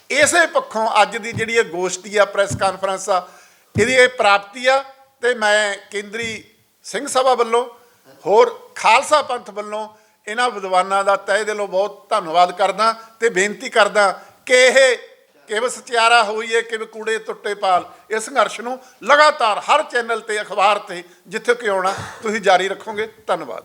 ਇਸੇ ਪੱਖੋਂ ਅੱਜ ਦੀ ਜਿਹੜੀ ਇਹ ਗੋਸ਼ਟੀ ਆ, ਪ੍ਰੈਸ ਕਾਨਫਰੰਸ ਆ, ਇਹਦੀ ਇਹ ਪ੍ਰਾਪਤੀ ਆ ਤੇ ਮੈਂ ਕੇਂਦਰੀ ਸਿੰਘ ਸਭਾ ਵੱਲੋਂ, ਹੋਰ ਖਾਲਸਾ ਪੰਥ ਵੱਲੋਂ ਇਹਨਾਂ ਵਿਦਵਾਨਾਂ ਦਾ ਤਹਿ ਦਿਲੋਂ ਬਹੁਤ ਧੰਨਵਾਦ ਕਰਦਾ ਤੇ ਬੇਨਤੀ ਕਰਦਾ ਕਿ ਇਹ ਕਿਵੇਂ ਸਚਿਆਰਾ ਹੋਈਏ ਕਿਵੇਂ ਕੂੜੇ ਟੁੱਟੇ ਪਾਲ, ਇਸ ਸੰਘਰਸ਼ ਨੂੰ ਲਗਾਤਾਰ ਹਰ ਚੈਨਲ ਤੇ ਅਖਬਾਰ ਤੇ ਜਿੱਥੇ ਕਿ ਆਉਣਾ, ਤੁਸੀਂ ਜਾਰੀ ਰੱਖੋਗੇ। ਧੰਨਵਾਦ।